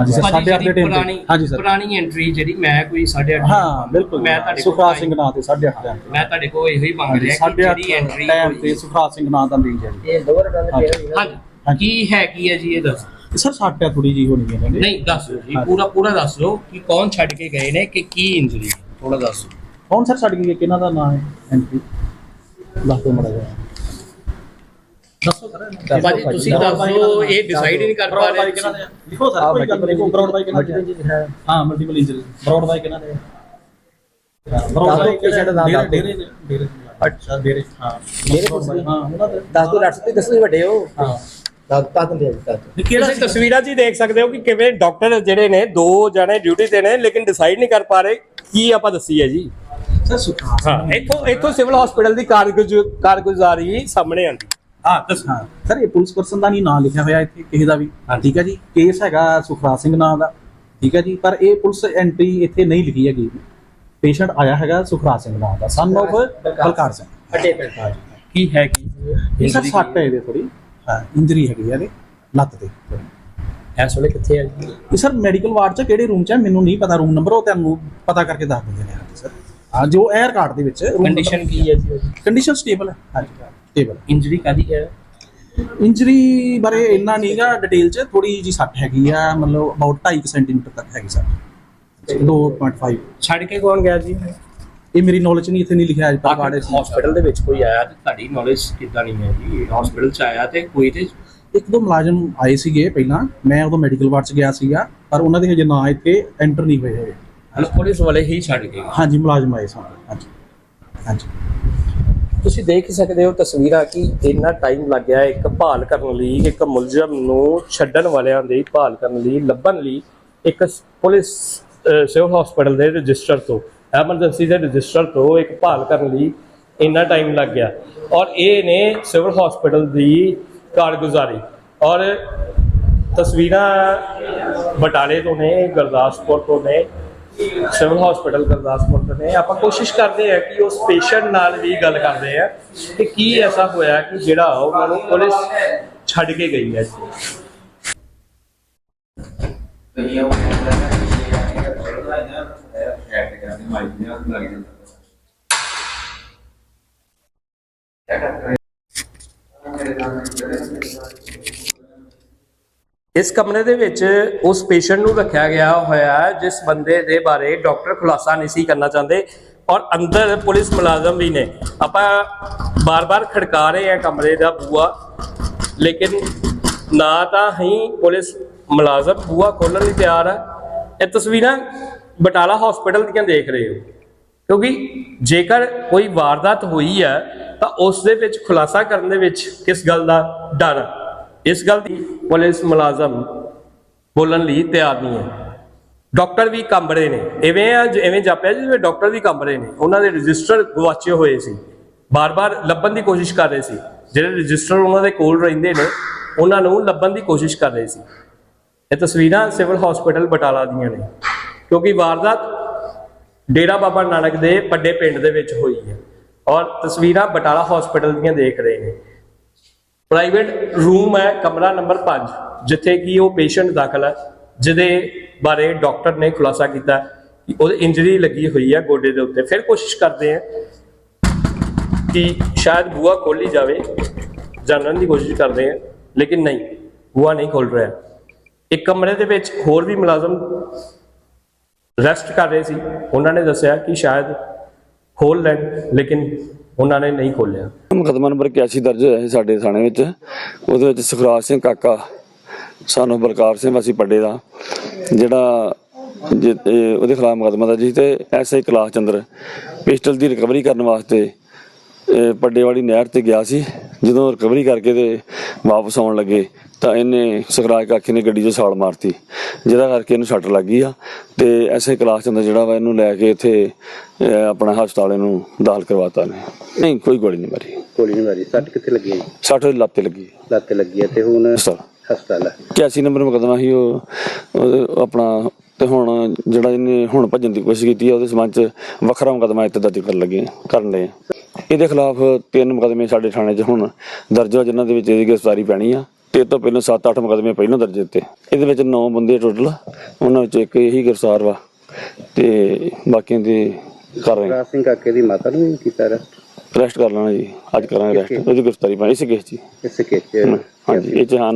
ਹਾਂਜੀ ਸਰ ਸਾਡੇ ਆਪਣੇ ਟਾਈਮ ਤੇ। ਹਾਂਜੀ ਸਰ ਪੁਰਾਣੀ ਐਂਟਰੀ ਜਿਹੜੀ ਮੈਂ ਕੋਈ 8.5 ਹਾਂ ਬਿਲਕੁਲ। ਮੈਂ ਤੁਹਾਡੇ ਕੋਲ ਸੁਖਰਾਜ ਸਿੰਘ ਨਾਂ ਤੇ 8.5 ਟਾਈਮ ਤੇ ਮੈਂ ਤੁਹਾਡੇ ਕੋਲ ਇਹੋ ਹੀ ਮੰਗ ਰਿਹਾ ਕਿ ਸਾਢੇ ਅੱਠ ਜਿਹੜੀ ਐਂਟਰੀ ਟਾਈਮ ਤੇ ਸੁਖਰਾਜ ਸਿੰਘ ਨਾਂ ਦਾ ਲਈ ਜਾਏ ਇਹ ਲੋਅਰ ਗੱਲ ਫੇਰ ਹੋਈ ਨਾ ਹਾਂਜੀ। ਕੀ ਹੈ ਕੀ ਹੈ ਜੀ ਇਹ ਦੱਸ। ਸਰ ਸੱਟ ਹੈ ਥੋੜੀ ਜੀ ਹੋਣੀ ਹੈ ਨਹੀਂ ਦੱਸ ਦਿਓ ਜੀ ਪੂਰਾ ਪੂਰਾ ਦੱਸ ਦਿਓ ਕਿ ਕੌਣ ਛੱਡ ਕੇ ਗਏ ਨੇ ਕਿ ਕੀ ਇੰਜਰੀ ਥੋੜਾ ਦੱਸ ਦਿਓ। ਕੌਣ ਸਰ ਛੱਡ ਗਈ ਕਿਹਨਾਂ ਦਾ ਨਾਮ ਹੈ? ਐਂਟਰੀ ਦੱਸ ਦਿਓ ਮੜਾ ਜਾ ਦੱਸੋ ਸਰ। ਭਾਜੀ ਤੁਸੀਂ ਦੱਸ ਦਿਓ ਇਹ ਡਿਸਾਈਡ ਹੀ ਨਹੀਂ ਕਰ ਪਾ ਰਹੇ ਤੁਸੀਂ। ਲਿਖੋ ਸਰ ਕੋਈ ਗੱਲ ਨਹੀਂ। ਬਰਾਡ ਬਾਈ ਕਿਹਨਾਂ ਦਾ? ਹੈ? ਹਾਂ ਮਲਟੀਪਲ ਇੰਜਰੀ ਬਰਾਡ ਬਾਈ ਕਿਹਨਾਂ ਦਾ? ਹੈ ਬਰਾਡ ਬਾਈ patient ਦਾ ਨਾਮ ਦੱਸ ਦਿਓ। ਡੇਰੇ ਦੇ- ਡੇਰੇ ਦੇ। ਅੱਛਾ ਡੇਰੇ ਹਾਂ ਡੇਰੇ Broad Bay, ਹਾਂ ਉਹਨਾਂ ਦਾ ਦੱਸ ਦੋ ਡਾਕਟਰ ਤੁਸੀਂ ਦੱਸੋ ਵੱਡੇ ਹੋ। ਹਾਂ। ਦਿੰਦੇ ਆ ਜੀ, ਤੁਸੀਂ ਤਸਵੀਰਾਂ 'ਚ ਹੀ ਦੇਖ ਸਕਦੇ ਹੋ ਕਿ ਕਿਵੇਂ ਡਾਕਟਰ ਜਿਹੜੇ ਨੇ ਦੋ ਜਣੇ ਡਿਊਟੀ ਤੇ ਨੇ ਲੇਕਿਨ ਡਿਸਾਈਡ ਨਹੀਂ ਕਰ ਪਾ ਰਹੇ ਕੀ ਆਪਾਂ ਦੱਸੀ ਹੈ ਜੀ। ਸਰ ਸੁਖਰਾਜ ਹਾਂ ਇੱਥੋਂ ਇੱਥੋਂ ਸਿਵਲ ਹਸਪੀਟਲ ਦੀ ਕਾਰਗੁਜ਼ ਕਾਰਗੁਜ਼ਾਰੀ ਸਾਹਮਣੇ ਆਉਂਦੀ। ਹਾਂ ਦੱਸ। ਹਾਂ। ਸਰ ਇਹ ਪੁਲਿਸ ਪਰਸਨ ਦਾ ਨਹੀਂ ਨਾਮ ਲਿਖਿਆ ਹੋਇਆ ਇੱਥੇ ਕਿਸੇ ਦਾ ਵੀ। ਠੀਕ ਹੈ ਜੀ? ਕੇਸ ਹੈਗਾ ਸੁਖਰਾਜ ਸਿੰਘ ਨਾਮ ਦਾ। ਠੀਕ ਹੈ ਜੀ? ਪਰ ਇਹ ਪੁਲਿਸ ਐਂਟਰੀ ਇੱਥੇ ਨਹੀਂ ਲਿਖੀ ਹੈਗੀ। ਪੇਸ਼ੈਂਟ ਆਇਆ ਹੈਗਾ ਸੁਖਰਾਜ ਸਿੰਘ ਨਾਮ ਦਾ ਸਨ ਆਫ ਬਲਕਾਰ ਸਿੰਘ। ਵੱਡੇ ਪਿੰਡ ਕੀ ਹੈ ਕੀ? ਇਹ ਸਰ ਸੱਟ ਹੈ ਇਹਦੇ ਥੋੜੀ ਹਾਂ ਇੰਜਰੀ ਹੈਗੀ ਹੈ ਇਹਦੇ ਲੱਤ ਤੇ। ਇਸ ਵੇਲੇ ਕਿੱਥੇ ਹੈ ਜੀ? ਇਹ ਸਰ ਮੈਡੀਕਲ ਵਾਰਡ ਚ ਕਿਹੜੇ ਰੂਮ ਚ ਹੈ ਮੈਨੂੰ ਨਹੀਂ ਪਤਾ ਰੂਮ ਨੰਬਰ ਉਹ ਤੁਹਾਨੂੰ ਪਤਾ ਕਰਕੇ ਦੱਸ ਦਿੰਦੇ ਨੇ ਹਾਂਜੀ ਸਰ। ਹਾਂ ਜੋ 에ਅਰ ਕਾਰਡ ਦੇ ਵਿੱਚ ਕੰਡੀਸ਼ਨ ਕੀ ਹੈ ਜੀ ਉਹਦੀ? ਕੰਡੀਸ਼ਨ ਸਟੇਬਲ ਹੈ। ਹਾਂਜੀ। ਸਟੇਬਲ ਇੰਜਰੀ ਕਾਦੀ ਹੈ? ਇੰਜਰੀ ਬਾਰੇ ਇੰਨਾ ਨਹੀਂਗਾ ਡਿਟੇਲ ਚ ਥੋੜੀ ਜੀ ਸੱਟ ਹੈਗੀ ਆ ਮਤਲਬ ਅਬਾਊਟ 2.5 ਸੈਂਟੀਮੀਟਰ ਤੱਕ ਹੈਗੀ ਸੱਟ। 2.5 ਛੱਡ ਕੇ ਕੌਣ ਗਿਆ ਜੀ? ਇਹ ਮੇਰੀ ਨੌਲੇਜ ਨਹੀਂ ਇੱਥੇ ਨਹੀਂ ਲਿਖਿਆ ਅੱਜ ਤੱਕ ਕਾਰਡ ਹਸਪੀਟਲ ਦੇ ਵਿੱਚ ਕੋਈ ਆਇਆ ਤੇ ਤੁਹਾਡੀ ਨੌਲੇਜ ਕਿੱਦਾਂ ਨਹੀਂ ਹੈ ਜੀ? ਹਸਪੀਟਲ 'ਚ ਆਇਆ ਤੇ ਕੋਈ ਤੇ ਇੱਕ ਦੋ ਮੁਲਾਜ਼ਮ ਆਏ ਸੀਗੇ ਪਹਿਲਾਂ। ਮੈਂ ਉਦੋਂ ਮੈਡੀਕਲ ਵਾਰਡ ਚ ਗਿਆ ਸੀਗਾ ਪਰ ਉਹਨਾਂ ਦੇ ਹਜੇ ਨਾਂ ਇੱਥੇ ਐਂਟਰ ਨਹੀਂ ਹੋਏ ਹੋਏ ਮਤਲਬ ਪੁਲਿਸ ਵਾਲੇ ਹੀ ਛੱਡ ਕੇ ਗਏ। ਹਾਂਜੀ ਮੁਲਾਜ਼ਮ ਆਏ ਸਨ ਹਾਂਜੀ। ਹਾਂਜੀ। ਤੁਸੀਂ ਦੇਖ ਹੀ ਸਕਦੇ ਹੋ ਤਸਵੀਰਾਂ ਕਿ ਇੰਨਾ ਟਾਈਮ ਲੱਗ ਗਿਆ ਇੱਕ ਭਾਲ ਕਰਨ ਲਈ ਇੱਕ ਮੁਲਜ਼ਮ ਨੂੰ ਛੱਡਣ ਵਾਲਿਆਂ ਦੀ ਭਾਲ ਕਰਨ ਲਈ ਲੱਭਣ ਲਈ ਇੱਕ ਪੁਲਿਸ ਸਿਵਲ ਹਸਪੀਟਲ ਦੇ ਰਜਿਸਟਰ ਤੋਂ। ਐਮਰਜੈਂਸੀ ਦੇ ਰਜਿਸਟਰ ਤੋਂ ਇੱਕ ਭਾਲ ਕਰਨ ਲਈ ਇੰਨਾ ਟਾਈਮ ਲੱਗ ਗਿਆ। ਔਰ ਇਹ ਨੇ ਸਿਵਲ ਹਸਪੀਟਲ ਦੀ ਕਾਰਗੁਜ਼ਾਰੀ। ਔਰ ਤਸਵੀਰਾਂ ਬਟਾਲੇ ਤੋਂ ਨੇ, ਗੁਰਦਾਸਪੁਰ ਤੋਂ ਨੇ, ਸਿਵਲ ਹਸਪੀਟਲ ਗੁਰਦਾਸਪੁਰ ਤੋਂ ਨੇ। ਆਪਾਂ ਕੋਸ਼ਿਸ਼ ਕਰਦੇ ਆ ਕਿ ਉਸ ਪੇਸ਼ੈਂਟ ਨਾਲ ਵੀ ਗੱਲ ਕਰਦੇ ਆ ਕਿ ਕੀ ਐਸਾ ਹੋਇਆ ਕਿ ਜਿਹੜਾ ਉਹਨਾਂ ਨੂੰ ਪੁਲਿਸ ਛੱਡ ਕੇ ਗਈ ਹੈ। ਇਸ ਕਮਰੇ ਦੇ ਵਿੱਚ ਉਸ ਪੇਸ਼ੈਂਟ ਨੂੰ ਰੱਖਿਆ ਗਿਆ ਹੋਇਆ ਜਿਸ ਬੰਦੇ ਦੇ ਬਾਰੇ ਡਾਕਟਰ ਖੁਲਾਸਾ ਨਹੀਂ ਸੀ ਕਰਨਾ ਚਾਹੁੰਦੇ ਔਰ ਅੰਦਰ ਪੁਲਿਸ ਮੁਲਾਜ਼ਮ ਵੀ ਨੇ। ਆਪਾਂ ਬਾਰ-ਬਾਰ ਖੜਕਾ ਰਹੇ ਹਾਂ ਕਮਰੇ ਦਾ ਬੂਆ ਲੇਕਿਨ ਨਾ ਤਾਂ ਹੀ ਪੁਲਿਸ ਮੁਲਾਜ਼ਮ ਬੂਆ ਖੋਲਣ ਲਈ ਤਿਆਰ ਹੈ। ਇਹ ਤਸਵੀਰਾਂ ਬਟਾਲਾ ਹਸਪੀਟਲ ਦੀਆਂ ਦੇਖ ਰਹੇ ਹੋ? ਕਿਉਂਕਿ ਜੇਕਰ ਕੋਈ ਵਾਰਦਾਤ ਹੋਈ ਹੈ, ਤਾਂ ਉਸ ਦੇ ਵਿੱਚ ਖੁਲਾਸਾ ਕਰਨ ਦੇ ਵਿੱਚ ਕਿਸ ਗੱਲ ਦਾ ਡਰ? ਹੈ? ਇਸ ਗੱਲ ਦੀ ਪੁਲਿਸ ਮੁਲਾਜ਼ਮ ਬੋਲਣ ਲਈ ਤਿਆਰ ਨਹੀਂ ਹੈ। ਡਾਕਟਰ ਵੀ ਕੰਬ ਰਹੇ ਨੇ। ਐਵੇਂ ਆ ਐਵੇਂ ਜਾਪਿਆ ਜਿਵੇਂ ਡਾਕਟਰ ਵੀ ਕੰਬ ਰਹੇ ਨੇ। ਉਹਨਾਂ ਦੇ ਰਜਿਸਟਰ ਗਵਾਚੇ ਹੋਏ ਸੀ। ਬਾਰ-ਬਾਰ ਲੱਭਣ ਦੀ ਕੋਸ਼ਿਸ਼ ਕਰ ਰਹੇ ਸੀ। ਜਿਹੜੇ ਰਜਿਸਟਰ ਉਹਨਾਂ ਦੇ ਕੋਲ ਰਹਿੰਦੇ ਨੇ, ਉਹਨਾਂ ਨੂੰ ਲੱਭਣ ਦੀ ਕੋਸ਼ਿਸ਼ ਕਰ ਰਹੇ ਸੀ। ਇਹ ਤਸਵੀਰਾਂ ਸਿਵਲ ਹਸਪੀਟਲ ਬਟਾਲਾ ਦੀਆਂ ਨੇ। ਕਿਉਂਕਿ ਵਾਰਦਾਤ ਡੇਰਾ ਬਾਬਾ ਨਾਨਕ ਦੇ ਪੱਡੇ ਪਿੰਡ ਦੇ ਵਿੱਚ ਹੋਈ ਹੈ ਔਰ ਤਸਵੀਰਾਂ ਬਟਾਲਾ ਹਸਪੀਟਲ ਦੀਆਂ ਦੇਖ ਰਹੇ ਨੇ। ਪ੍ਰਾਈਵੇਟ ਰੂਮ ਹੈ, ਕਮਰਾ ਨੰਬਰ 5 ਜਿੱਥੇ ਕਿ ਉਹ ਪੇਸ਼ੈਂਟ ਦਾਖਲ ਹੈ, ਜਿਹਦੇ ਬਾਰੇ ਡਾਕਟਰ ਨੇ ਖੁਲਾਸਾ ਕੀਤਾ ਕਿ ਉਹਦੇ ਇੰਜਰੀ ਲੱਗੀ ਹੋਈ ਹੈ ਗੋਡੇ ਦੇ ਉੱਤੇ। ਫਿਰ ਕੋਸ਼ਿਸ਼ ਕਰਦੇ ਆ ਕਿ ਸ਼ਾਇਦ ਬੂਆ ਖੋਲੀ ਜਾਵੇ, ਜਾਣਨ ਦੀ ਕੋਸ਼ਿਸ਼ ਕਰਦੇ ਆ ਲੇਕਿਨ ਨਹੀਂ ਬੂਆ ਨਹੀਂ ਖੋਲ ਰਿਹਾ। ਇੱਕ ਕਮਰੇ ਦੇ ਵਿੱਚ ਹੋਰ ਵੀ ਮੁਲਾਜ਼ਮ ਰੈਸਟ ਕਰ ਰਹੇ ਸੀ। ਉਹਨਾਂ ਨੇ ਦੱਸਿਆ ਕਿ ਸ਼ਾਇਦ ਖੋਲ ਲੈਣ, ਲੇਕਿਨ ਉਹਨਾਂ ਨੇ ਨਹੀਂ ਖੋਲਿਆ ਮੁਕੱਦਮਾ ਨੰਬਰ 81 ਦਰਜ ਹੋਇਆ ਸੀ ਸਾਡੇ ਥਾਣੇ ਵਿੱਚ। ਉਹਦੇ ਵਿੱਚ ਸੁਖਰਾਜ ਸਿੰਘ ਕਾਕਾ, ਸਾਨੂੰ ਬਲਕਾਰ ਸਿੰਘ ਵਾਸੀ ਪੱਡੇ ਦਾ, ਜਿਹੜਾ ਉਹਦੇ ਖਿਲਾਫ ਮੁਕੱਦਮਾ ਦਰਜ ਸੀ ਤੇ ਐਸਆਈ ਕਲਾਸ ਚੰਦਰ ਪਿਸਟਲ ਦੀ ਰਿਕਵਰੀ ਕਰਨ ਵਾਸਤੇ ਪੱਡੇ ਵਾਲੀ ਨਹਿਰ ਤੇ ਗਿਆ ਸੀ। ਜਦੋਂ ਰਿਕਵਰੀ ਕਰਕੇ ਤੇ ਵਾਪਸ ਆਉਣ ਲੱਗੇ ਤਾਂ ਇਹਨੇ ਸੁਖਰਾਜ ਕਾਕੇ ਨੇ ਗੱਡੀ 'ਚ ਛਾਲ ਮਾਰਤੀ। ਜਿਹਦਾ ਕਰਕੇ ਇਹਨੂੰ ਸੱਟ ਲੱਗੀ ਆ। ਤੇ ਐਸਆਈ ਕਲਾਸ ਚੰਦਰ ਜਿਹੜਾ ਵਾ ਇਹਨੂੰ ਲੈ ਕੇ ਇੱਥੇ ਆਪਣਾ ਹਸਪਤਾਲ ਇਹਨੂੰ ਦਾਖਲ ਕਰਵਾਤਾ ਨੇ। ਨਹੀਂ ਕੋਈ ਗੋਲੀ ਨਹੀਂ ਮਾਰੀ। ਗੋਲੀ ਨਹੀਂ ਮਾਰੀ। ਸੱਟ ਕਿੱਥੇ ਲੱਗੀ? ਸੱਟ ਉਹਦੀ ਲੱਤ ਤੇ ਲੱਗੀ। ਲੱਤ ਤੇ ਲੱਗੀ ਤੇ ਹੁਣ ਹਸਪਤਾਲ ਹਸਪਤਾਲ ਹੈ। 81 ਨੰਬਰ ਮੁਕੱਦਮਾ ਸੀ ਉਹ ਆਪਣਾ ਤੇ ਹੁਣ ਜਿਹੜਾ ਇਹਨੇ ਹੁਣ ਭੱਜਣ ਦੀ ਕੋਸ਼ਿਸ਼ ਕੀਤੀ ਆ ਉਹਦੇ ਸਬੰਧ ਚ ਵੱਖਰਾ ਮੁਕੱਦਮਾ ਇੱਥੇ ਦਰਜ ਕਰਨ ਲੱਗੇ ਕਰਨ ਲਏ। ਇਹਦੇ ਖਿਲਾਫ ਤਿੰਨ ਮੁਕੱਦਮੇ ਸਾਡੇ ਥਾਣੇ 'ਚ ਹੁਣ ਦਰਜ ਹੋ ਜਿਨ੍ਹਾਂ ਦੇ ਵਿੱਚ ਇਹਦੀ ਗ੍ਰਿਫਤਾਰੀ ਪੈਣੀ ਆ। ਤੇ ਇਹ ਤੋਂ ਪਹਿਲਾਂ 7-8 ਮੁਕੱਦਮੇ ਪਹਿਲਾਂ ਦਰਜ ਦਿੱਤੇ। ਇਹਦੇ ਵਿੱਚ 9 ਬੰਦੇ ਟੋਟਲ ਉਹਨਾਂ ਵਿੱਚ ਇੱਕ ਇਹੀ ਗ੍ਰਿਫਤਾਰ ਵਾ ਤੇ ਬਾਕੀਆਂ ਦੀ ਕਰ ਰਹੇ ਰਾਜ ਸਿੰਘ ਕਾਕੇ ਦੀ ਮਾਤਾ ਨੂੰ ਵੀ ਕੀਤਾ ਰੈਸਟ ਅਰੈਸਟ ਕਰ ਲੈਣਾ ਜੀ ਅੱਜ ਕਰਾਂਗੇ ਅਰੈਸਟ ਉਹਦੀ ਗ੍ਰਿਫਤਾਰੀ ਪਾਈ ਇਸ ਕੇਸ 'ਚ ਇਸ ਕੇਸ ਚ। ਹਾਂਜੀ ਇਹ ਚ ਹਾਂ।